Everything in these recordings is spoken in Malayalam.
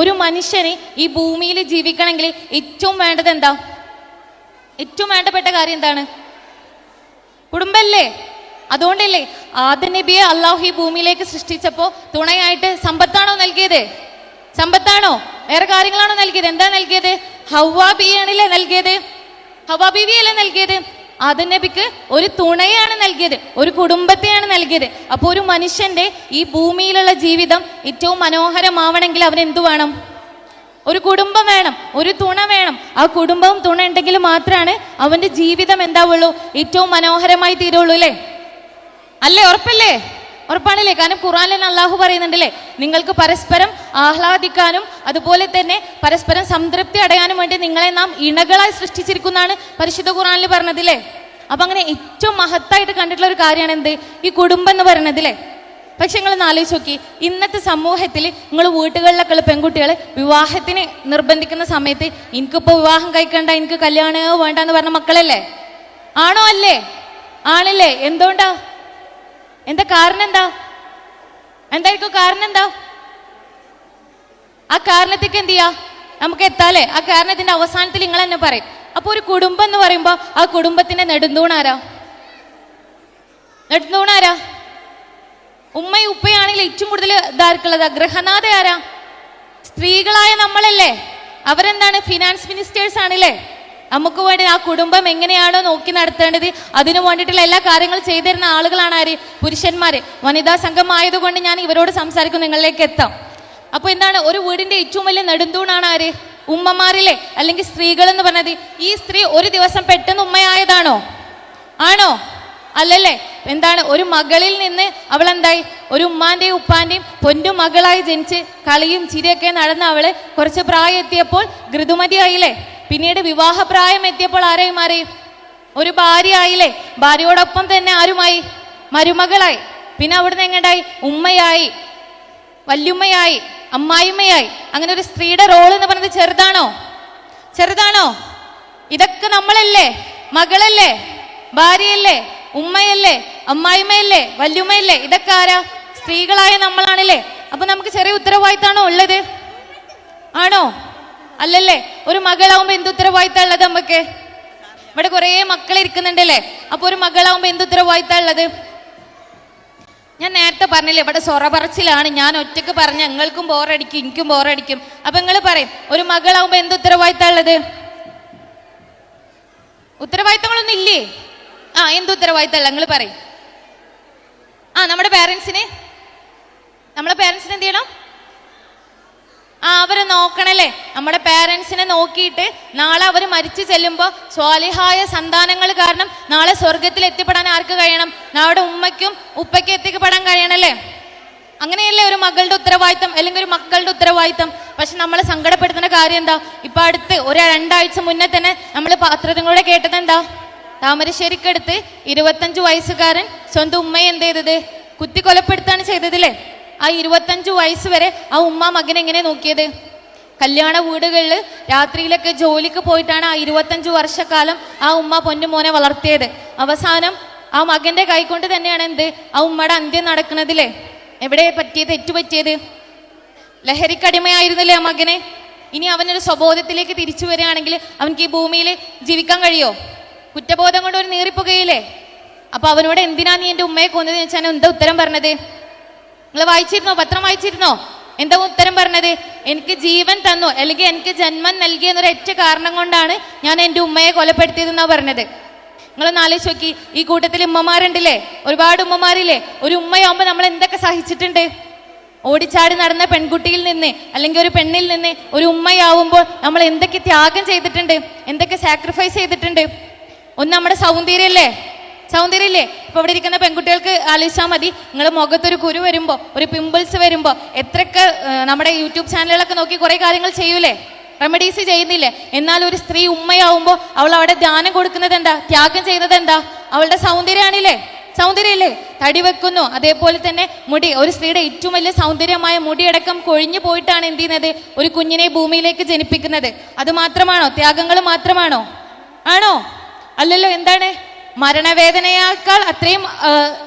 ഒരു മനുഷ്യന് ഈ ഭൂമിയിൽ ജീവിക്കണമെങ്കിൽ ഏറ്റവും വേണ്ടത് എന്താ? ഏറ്റവും വേണ്ടപ്പെട്ട കാര്യം എന്താണ്? കുടുംബല്ലേ? അതുകൊണ്ടല്ലേ ആദ്യ നബിയെ അള്ളാഹു ഈ ഭൂമിയിലേക്ക് സൃഷ്ടിച്ചപ്പോ തുണയായിട്ട് സമ്പത്താണോ നൽകിയത്? സമ്പത്താണോ? വേറെ കാര്യങ്ങളാണോ നൽകിയത്? എന്താ നൽകിയത്? ഹവ്വാ ബിയാണല്ലേ നൽകിയത്? ഹവ്വാ ബിവിയല്ലേ നൽകിയത്? ആദ്യ നബിക്ക് ഒരു തുണയാണ് നൽകിയത് ഒരു കുടുംബത്തെയാണ് നൽകിയത്. അപ്പോൾ ഒരു മനുഷ്യന്റെ ഈ ഭൂമിയിലുള്ള ജീവിതം ഏറ്റവും മനോഹരമാവണമെങ്കിൽ അവൻ എന്തു വേണം? ഒരു കുടുംബം വേണം ഒരു തുണ വേണം. ആ കുടുംബവും തുണ ഉണ്ടെങ്കിൽ മാത്രമാണ് അവന്റെ ജീവിതം എന്താവുള്ളൂ? ഏറ്റവും മനോഹരമായി തീരുള്ളൂ അല്ലേ? അല്ലേ? ഉറപ്പല്ലേ? ഉറപ്പാണല്ലേ? കാരണം ഖുറാനിൽ അള്ളാഹു പറയുന്നുണ്ടല്ലേ നിങ്ങൾക്ക് പരസ്പരം ആഹ്ലാദിക്കാനും അതുപോലെ തന്നെ പരസ്പരം സംതൃപ്തി അടയാനും വേണ്ടി നിങ്ങളെ നാം ഇണകളായി സൃഷ്ടിച്ചിരിക്കുന്നതാണ് പരിശുദ്ധ ഖുറാനിൽ പറഞ്ഞതില്ലേ? അപ്പൊ അങ്ങനെ ഏറ്റവും മഹത്തായിട്ട് കണ്ടിട്ടുള്ള ഒരു കാര്യമാണ് എന്ത്? ഈ കുടുംബം എന്ന് പറയുന്നത് അല്ലേ പക്ഷെ നിങ്ങൾ ആലോചിച്ച് നോക്കി. ഇന്നത്തെ സമൂഹത്തിൽ നിങ്ങൾ വീട്ടുകളിലൊക്കെ ഉള്ള പെൺകുട്ടികൾ വിവാഹത്തിന് നിർബന്ധിക്കുന്ന സമയത്ത് എനിക്കിപ്പോൾ വിവാഹം കഴിക്കണ്ട എനിക്ക് കല്യാണമോ വേണ്ട എന്ന് പറഞ്ഞ മക്കളല്ലേ? ആണോ അല്ലേ? ആണല്ലേ? എന്തുകൊണ്ടാ? എന്താ കാരണം എന്താ? എന്തായിരിക്കും കാരണം എന്താ? ആ കാരണത്തേക്ക് എന്ത് ചെയ്യാ? നമുക്ക് എത്താല്ലേ? ആ കാരണത്തിന്റെ അവസാനത്തിൽ നിങ്ങൾ തന്നെ പറയും. അപ്പൊ ഒരു കുടുംബം എന്ന് പറയുമ്പോൾ ആ കുടുംബത്തിന്റെ നെടുന്തൂണാരാ നെടുന്തൂണാരാ ഉമ്മയും ഉപ്പയാണെങ്കിൽ ഏറ്റവും കൂടുതൽ ഇതാർക്കുള്ളത്? ഗ്രഹനാഥ ആരാ? സ്ത്രീകളായ നമ്മളല്ലേ? അവരെന്താണ്? ഫിനാൻസ് മിനിസ്റ്റേഴ്സ് ആണല്ലേ? നമുക്ക് വേണ്ടി ആ കുടുംബം എങ്ങനെയാണോ നോക്കി നടത്തേണ്ടത്? അതിനു വേണ്ടിയിട്ടുള്ള എല്ലാ കാര്യങ്ങളും ചെയ്തിരുന്ന ആളുകളാണ് ആര്? പുരുഷന്മാര്. വനിതാ സംഘം ആയതുകൊണ്ട് ഞാൻ ഇവരോട് സംസാരിക്കും നിങ്ങളിലേക്ക് എത്താം. അപ്പൊ എന്താണ്? ഒരു വീടിന്റെ ഏറ്റവും വലിയ നെടുന്തൂണാണ് ആര്? ഉമ്മമാരിലെ അല്ലെങ്കിൽ സ്ത്രീകൾ എന്ന് പറഞ്ഞത് ഈ സ്ത്രീ ഒരു ദിവസം പെട്ടെന്ന് ഉമ്മയായതാണോ? ആണോ? അല്ലല്ലേ? എന്താണ്? ഒരു മകളിൽ നിന്ന് അവൾ എന്തായി ഒരു ഉമ്മാന്റെയും ഉപ്പാന്റെയും പൊന്നു മകളായി ജനിച്ച് കളിയും ചിരിയൊക്കെ നടന്ന അവൾ കുറച്ച് പ്രായം എത്തിയപ്പോൾ ഋതുമതിയായില്ലേ? പിന്നീട് വിവാഹ പ്രായം എത്തിയപ്പോൾ ആരെയും മാറി? ഒരു ഭാര്യ ആയില്ലേ ഭാര്യയോടൊപ്പം തന്നെ ആരുമായി? മരുമകളായി. പിന്നെ അവിടുന്ന് എങ്ങോട്ടായി? ഉമ്മയായി. വല്യുമ്മയായി. അമ്മായിമ്മയായി. അങ്ങനെ ഒരു സ്ത്രീയുടെ റോൾ എന്ന് പറയുന്നത് ചെറുതാണോ? ചെറുതാണോ? ഇതൊക്കെ നമ്മളല്ലേ? മകളല്ലേ? ഭാര്യയല്ലേ? ഉമ്മയല്ലേ? അമ്മായിമ്മയല്ലേ? വല്യുമ്മയല്ലേ? ഇതൊക്കെ ആരാ? സ്ത്രീകളായ നമ്മളാണല്ലേ? അപ്പൊ നമുക്ക് ചെറിയ ഉത്തരവാദിത്തമാണോ ഉള്ളത്? ആണോ? അല്ലല്ലേ? ഒരു മകളാവുമ്പോ എന്ത് ഉത്തരവാദിത്തം ഉള്ളത് നമുക്ക് ഇവിടെ കുറെ മക്കൾ ഇരിക്കുന്നുണ്ടല്ലേ? അപ്പൊ ഒരു മകളാവുമ്പോ എന്ത് ഉത്തരവാദിത്തം ഉള്ളത്? ഞാൻ നേരത്തെ പറഞ്ഞില്ലേ ഇവിടെ സൊറ പറച്ചിലാണ് ഞാൻ ഒറ്റയ്ക്ക് പറഞ്ഞ ഞങ്ങൾക്കും ബോറടിക്കും എനിക്കും ബോറടിക്കും. അപ്പൊ നിങ്ങൾ പറയും ഒരു മകളാവുമ്പോ എന്ത് ഉത്തരവാദിത്തം ഉള്ളത് ഉത്തരവാദിത്തങ്ങളൊന്നും ഇല്ലേ? ആ എന്ത് ഉത്തരവാദിത്തമല്ല നിങ്ങൾ പറയും. ആ നമ്മുടെ പേരൻസിന് നമ്മളെ പേരൻസിന് എന്ത് ചെയ്യണം? ആ അവരെ നോക്കണല്ലേ? നമ്മുടെ പേരൻസിനെ നോക്കിയിട്ട് നാളെ അവർ മരിച്ചു ചെല്ലുമ്പോൾ സ്വാലിഹായ സന്താനങ്ങൾ കാരണം നാളെ സ്വർഗത്തിൽ എത്തിപ്പെടാൻ ആർക്ക് കഴിയണം? നമ്മുടെ ഉമ്മയ്ക്കും ഉപ്പയ്ക്കും എത്തിക്കപ്പെടാൻ കഴിയണല്ലേ? അങ്ങനെയല്ലേ ഒരു മകളുടെ ഉത്തരവാദിത്തം അല്ലെങ്കിൽ ഒരു മക്കളുടെ ഉത്തരവാദിത്തം? പക്ഷെ നമ്മളെ സങ്കടപ്പെടുത്തുന്ന കാര്യം എന്താ? ഇപ്പൊ അടുത്ത് ഒരു രണ്ടാഴ്ച മുന്നേ തന്നെ നമ്മൾ പത്രത്തിലൂടെ കേട്ടത് എന്താ? താമരശ്ശേരിക്കടുത്ത് ഇരുപത്തഞ്ചു വയസ്സുകാരൻ സ്വന്തം ഉമ്മയെ എന്ത് ചെയ്തത്? കുത്തി കൊലപ്പെടുത്താണ് ചെയ്തതില്ലേ ആ ഇരുപത്തഞ്ച് വയസ്സ് വരെ ആ ഉമ്മ മകനെ എങ്ങനെ നോക്കിയത്? കല്യാണ വീടുകളിൽ രാത്രിയിലൊക്കെ ജോലിക്ക് പോയിട്ടാണ് ആ ഇരുപത്തഞ്ച് വർഷക്കാലം ആ ഉമ്മ പൊന്നുമോനെ വളർത്തിയത്. അവസാനം ആ മകന്റെ കൈകൊണ്ട് തന്നെയാണ് എന്ത്? ആ ഉമ്മയുടെ അന്ത്യം നടക്കുന്നതില്ലേ എവിടെ പറ്റിയത്? തെറ്റുപറ്റിയത്? ലഹരിക്കടിമയായിരുന്നില്ലേ ആ മകനെ? ഇനി അവനൊരു സ്വബോധത്തിലേക്ക് തിരിച്ചു വരികയാണെങ്കിൽ അവൻക്ക് ഈ ഭൂമിയിൽ ജീവിക്കാൻ കഴിയോ? കുറ്റബോധം കൊണ്ട് ഒരു നീറിപ്പുകയില്ലേ? അപ്പൊ അവനോട് എന്തിനാ നീ എന്റെ ഉമ്മയെ കൊന്നത് വെച്ചാൽ എന്താ ഉത്തരം പറഞ്ഞത്? നിങ്ങൾ വായിച്ചിരുന്നോ? പത്രം വായിച്ചിരുന്നോ? എന്താ ഉത്തരം പറഞ്ഞത്? എനിക്ക് ജീവൻ തന്നു അല്ലെങ്കിൽ എനിക്ക് ജന്മം നൽകി എന്നൊരു ഏറ്റ കാരണം കൊണ്ടാണ് ഞാൻ എന്റെ ഉമ്മയെ കൊലപ്പെടുത്തിയതെന്നാ പറഞ്ഞത്. നിങ്ങൾ ആലോചിച്ച് നോക്കി. ഈ കൂട്ടത്തിൽ ഉമ്മമാരുണ്ടല്ലേ? ഒരുപാട് ഉമ്മമാരില്ലേ? ഒരു ഉമ്മയാവുമ്പോൾ നമ്മൾ എന്തൊക്കെ സഹിച്ചിട്ടുണ്ട്? ഓടിച്ചാടി നടന്ന പെൺകുട്ടിയിൽ നിന്ന് അല്ലെങ്കിൽ ഒരു പെണ്ണിൽ നിന്ന് ഒരു ഉമ്മയാവുമ്പോൾ നമ്മൾ എന്തൊക്കെ ത്യാഗം ചെയ്തിട്ടുണ്ട്? എന്തൊക്കെ സാക്രിഫൈസ് ചെയ്തിട്ടുണ്ട്? ഒന്ന് നമ്മുടെ സൗന്ദര്യല്ലേ സൗന്ദര്യല്ലേ ഇപ്പൊ ഇവിടെ ഇരിക്കുന്ന പെൺകുട്ടികൾക്ക് ആലോചിച്ചാൽ മതി. നിങ്ങൾ മുഖത്തൊരു കുരു വരുമ്പോ ഒരു പിമ്പിൾസ് വരുമ്പോ എത്രയൊക്കെ നമ്മുടെ യൂട്യൂബ് ചാനലുകളൊക്കെ നോക്കി കുറെ കാര്യങ്ങൾ ചെയ്യൂലേ? റെമഡീസ് ചെയ്യുന്നില്ലേ? എന്നാൽ ഒരു സ്ത്രീ ഉമ്മയാവുമ്പോൾ അവൾ അവിടെ ധ്യാനം കൊടുക്കുന്നത് എന്താ? ത്യാഗം ചെയ്യുന്നത് എന്താ? അവളുടെ സൗന്ദര്യമാണില്ലേ? സൗന്ദര്യമില്ലേ തടി വെക്കുന്നു. അതേപോലെ തന്നെ മുടി. ഒരു സ്ത്രീയുടെ ഏറ്റവും വലിയ സൗന്ദര്യമായ മുടിയടക്കം കൊഴിഞ്ഞു പോയിട്ടാണ് എന്ത് ചെയ്യുന്നത്? ഒരു കുഞ്ഞിനെ ഭൂമിയിലേക്ക് ജനിപ്പിക്കുന്നത്. അത് മാത്രമാണോ? ത്യാഗങ്ങൾ മാത്രമാണോ? ആണോ? അല്ലല്ലോ എന്താണ്? മരണവേദനയേക്കാൾ അത്രയും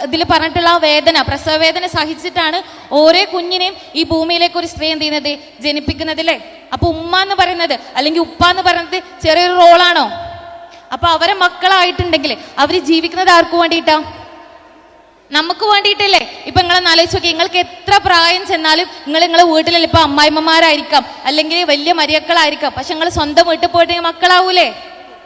ഇതിൽ പറഞ്ഞിട്ടുള്ള വേദന പ്രസവ വേദന സഹിച്ചിട്ടാണ് ഓരോ കുഞ്ഞിനെയും ഈ ഭൂമിയിലേക്ക് ഒരു സ്ത്രീ എന്ത് ചെയ്യുന്നത്? ജനിപ്പിക്കുന്നത് അല്ലേ? അപ്പൊ ഉമ്മ എന്ന് പറയുന്നത് അല്ലെങ്കിൽ ഉപ്പ എന്ന് പറയുന്നത് ചെറിയൊരു റോളാണോ? അപ്പൊ അവരെ മക്കളായിട്ടുണ്ടെങ്കിൽ അവർ ജീവിക്കുന്നത് ആർക്കു വേണ്ടിയിട്ടാ? നമുക്ക് വേണ്ടിയിട്ടല്ലേ? ഇപ്പൊ നിങ്ങളെ ആലോചിച്ച് നോക്കി നിങ്ങൾക്ക് എത്ര പ്രായം ചെന്നാലും നിങ്ങൾ നിങ്ങളെ വീട്ടിലല്ല ഇപ്പൊ അമ്മായിമ്മമാരായിരിക്കാം അല്ലെങ്കിൽ വലിയ മരിയക്കളായിരിക്കാം പക്ഷെ നിങ്ങൾ സ്വന്തം വീട്ടിൽ പോയിട്ട് മക്കളാവൂലേ?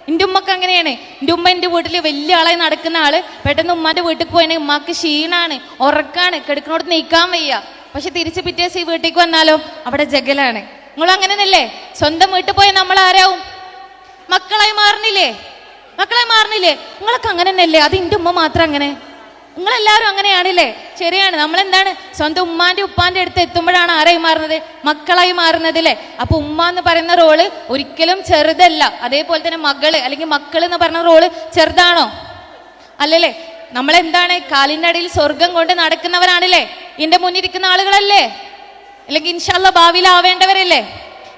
എന്റെ ഉമ്മക്ക് അങ്ങനെയാണ്. എന്റെ ഉമ്മ എന്റെ വീട്ടിൽ വലിയ ആളായി നടക്കുന്ന ആൾ പെട്ടെന്ന് ഉമ്മാന്റെ വീട്ടിൽ പോയാണെങ്കിൽ ഉമ്മാക്ക് ക്ഷീണാണ് ഉറക്കാണ് കിടക്കണോടത്ത് നീക്കാൻ വയ്യ. പക്ഷെ തിരിച്ച് പിറ്റേ ദിവസം ഈ വീട്ടിലേക്ക് വന്നാലോ? അവിടെ ജഗലാണ്. നിങ്ങൾ അങ്ങനെയല്ലേ സ്വന്തം വീട്ടിൽ പോയാൽ നമ്മൾ ആരാവും? മക്കളായി മാറണില്ലേ? മക്കളായി മാറണില്ലേ? നിങ്ങളൊക്കെ അങ്ങനെ തന്നെയല്ലേ അത് എന്റെ ഉമ്മ മാത്രം അങ്ങനെ. നിങ്ങളെല്ലാവരും അങ്ങനെയാണില്ലേ? ശരിയാണ്. നമ്മൾ എന്താണ് സ്വന്തം ഉമ്മാന്റെ ഉപ്പാന്റെ അടുത്ത് എത്തുമ്പോഴാണ് ആരായി മാറുന്നത്? മക്കളായി മാറുന്നത് അല്ലേ അപ്പൊ ഉമ്മ എന്ന് പറയുന്ന റോൾ ഒരിക്കലും ചെറുതല്ല. അതേപോലെ തന്നെ മകൾ അല്ലെങ്കിൽ മക്കൾ എന്ന് പറഞ്ഞ റോൾ ചെറുതാണോ? അല്ലല്ലേ? നമ്മൾ എന്താണ് കാലിന്റെ അടിയിൽ സ്വർഗം കൊണ്ട് നടക്കുന്നവരാണല്ലേ? ഇന്റെ മുന്നിരിക്കുന്ന ആളുകളല്ലേ? അല്ലെങ്കിൽ ഇൻഷാല്ല ഭാവിയിലാവേണ്ടവരല്ലേ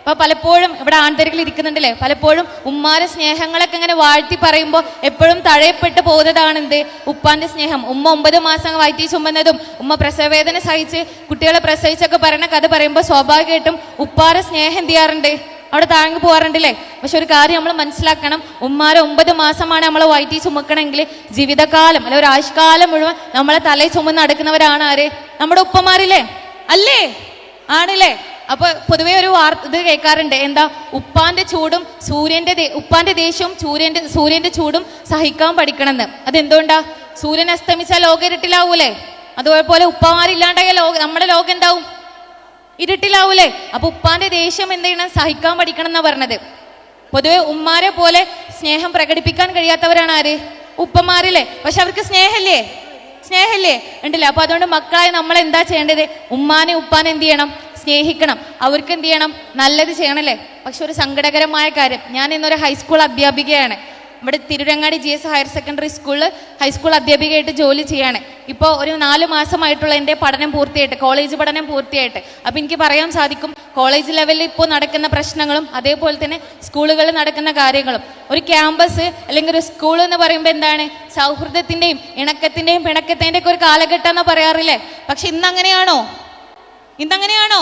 അപ്പൊ പലപ്പോഴും ഇവിടെ ആൺതരികൾ ഇരിക്കുന്നുണ്ടല്ലേ? പലപ്പോഴും ഉമ്മാരെ സ്നേഹങ്ങളൊക്കെ ഇങ്ങനെ വാഴ്ത്തി പറയുമ്പോൾ എപ്പോഴും തഴയപ്പെട്ട് പോകുന്നതാണ് എന്ത് ഉപ്പാന്റെ സ്നേഹം. ഉമ്മ ഒമ്പത് മാസം വയറ്റി ചുമന്നതും ഉമ്മ പ്രസവവേദന സഹിച്ച് കുട്ടികളെ പ്രസവിച്ചൊക്കെ പറയണ കഥ പറയുമ്പോൾ സ്വാഭാവികമായിട്ടും ഉപ്പാരെ സ്നേഹം എന്ത് ചെയ്യാറുണ്ട്? അവിടെ താങ്ങി പോകാറുണ്ടല്ലേ? പക്ഷെ ഒരു കാര്യം നമ്മൾ മനസ്സിലാക്കണം ഉമ്മാരെ ഒമ്പത് മാസമാണ് നമ്മളെ വയറ്റി ചുമക്കണമെങ്കിൽ ജീവിതകാലം അല്ലെ ഒരു ആയുഷ്കാലം മുഴുവൻ നമ്മളെ തലയിൽ ചുമന്ന് നടക്കുന്നവരാണ് ആര്? നമ്മുടെ ഉപ്പമാരില്ലേ? അല്ലേ? ആണല്ലേ? അപ്പൊ പൊതുവേ ഒരു ഇത് കേൾക്കാറുണ്ട്. എന്താ? ഉപ്പാന്റെ ചൂടും സൂര്യന്റെ ഉപ്പാന്റെ ദേഷ്യവും സൂര്യന്റെ സൂര്യന്റെ ചൂടും സഹിക്കാൻ പഠിക്കണമെന്ന്. അതെന്തുകൊണ്ടാ? സൂര്യൻ അസ്തമിച്ചാൽ ലോകം ഇരുട്ടിലാവൂലേ അതുപോലെ ഉപ്പമാരില്ലാണ്ടായ ലോക നമ്മുടെ ലോകം എന്താവും? ഇരുട്ടിലാവൂലേ? അപ്പൊ ഉപ്പാന്റെ ദേഷ്യം എന്ത് ചെയ്യണം? സഹിക്കാൻ പഠിക്കണം എന്നാ പറഞ്ഞത്. പൊതുവെ ഉമ്മാരെ പോലെ സ്നേഹം പ്രകടിപ്പിക്കാൻ കഴിയാത്തവരാണ് ആര്? ഉപ്പമാരില്ലേ? പക്ഷെ അവർക്ക് സ്നേഹല്ലേ? സ്നേഹല്ലേ? ഉണ്ടല്ലേ? അപ്പൊ അതുകൊണ്ട് മക്കളായി നമ്മൾ എന്താ ചെയ്യേണ്ടത്? ഉമ്മാനെ ഉപ്പാനെ എന്ത് ചെയ്യണം? സ്നേഹിക്കണം. അവർക്ക് എന്ത് ചെയ്യണം? നല്ലത് ചെയ്യണല്ലേ? പക്ഷെ ഒരു സങ്കടകരമായ കാര്യം. ഞാൻ ഇന്നൊരു ഹൈസ്കൂൾ അധ്യാപികയാണ്. ഇവിടെ Tirurangadi G S higher secondary സ്കൂളിൽ ഹൈസ്കൂൾ അധ്യാപികയായിട്ട് ജോലി ചെയ്യാണ്. ഇപ്പോൾ ഒരു നാല് മാസമായിട്ടുള്ള എന്റെ പഠനം പൂർത്തിയായിട്ട് കോളേജ് പഠനം പൂർത്തിയായിട്ട്. അപ്പോൾ എനിക്ക് പറയാൻ സാധിക്കും കോളേജ് ലെവലിൽ ഇപ്പോൾ നടക്കുന്ന പ്രശ്നങ്ങളും അതേപോലെ തന്നെ സ്കൂളുകളിൽ നടക്കുന്ന കാര്യങ്ങളും. ഒരു ക്യാമ്പസ് അല്ലെങ്കിൽ ഒരു സ്കൂൾ എന്ന് പറയുമ്പോൾ എന്താണ്? സൗഹൃദത്തിന്റെയും ഇണക്കത്തിന്റെയും പിണക്കത്തിന്റെയൊക്കെ ഒരു കാലഘട്ടം എന്ന് പറയാറില്ലേ? പക്ഷെ ഇന്ന് അങ്ങനെയാണോ? ഇന്നങ്ങനെയാണോ?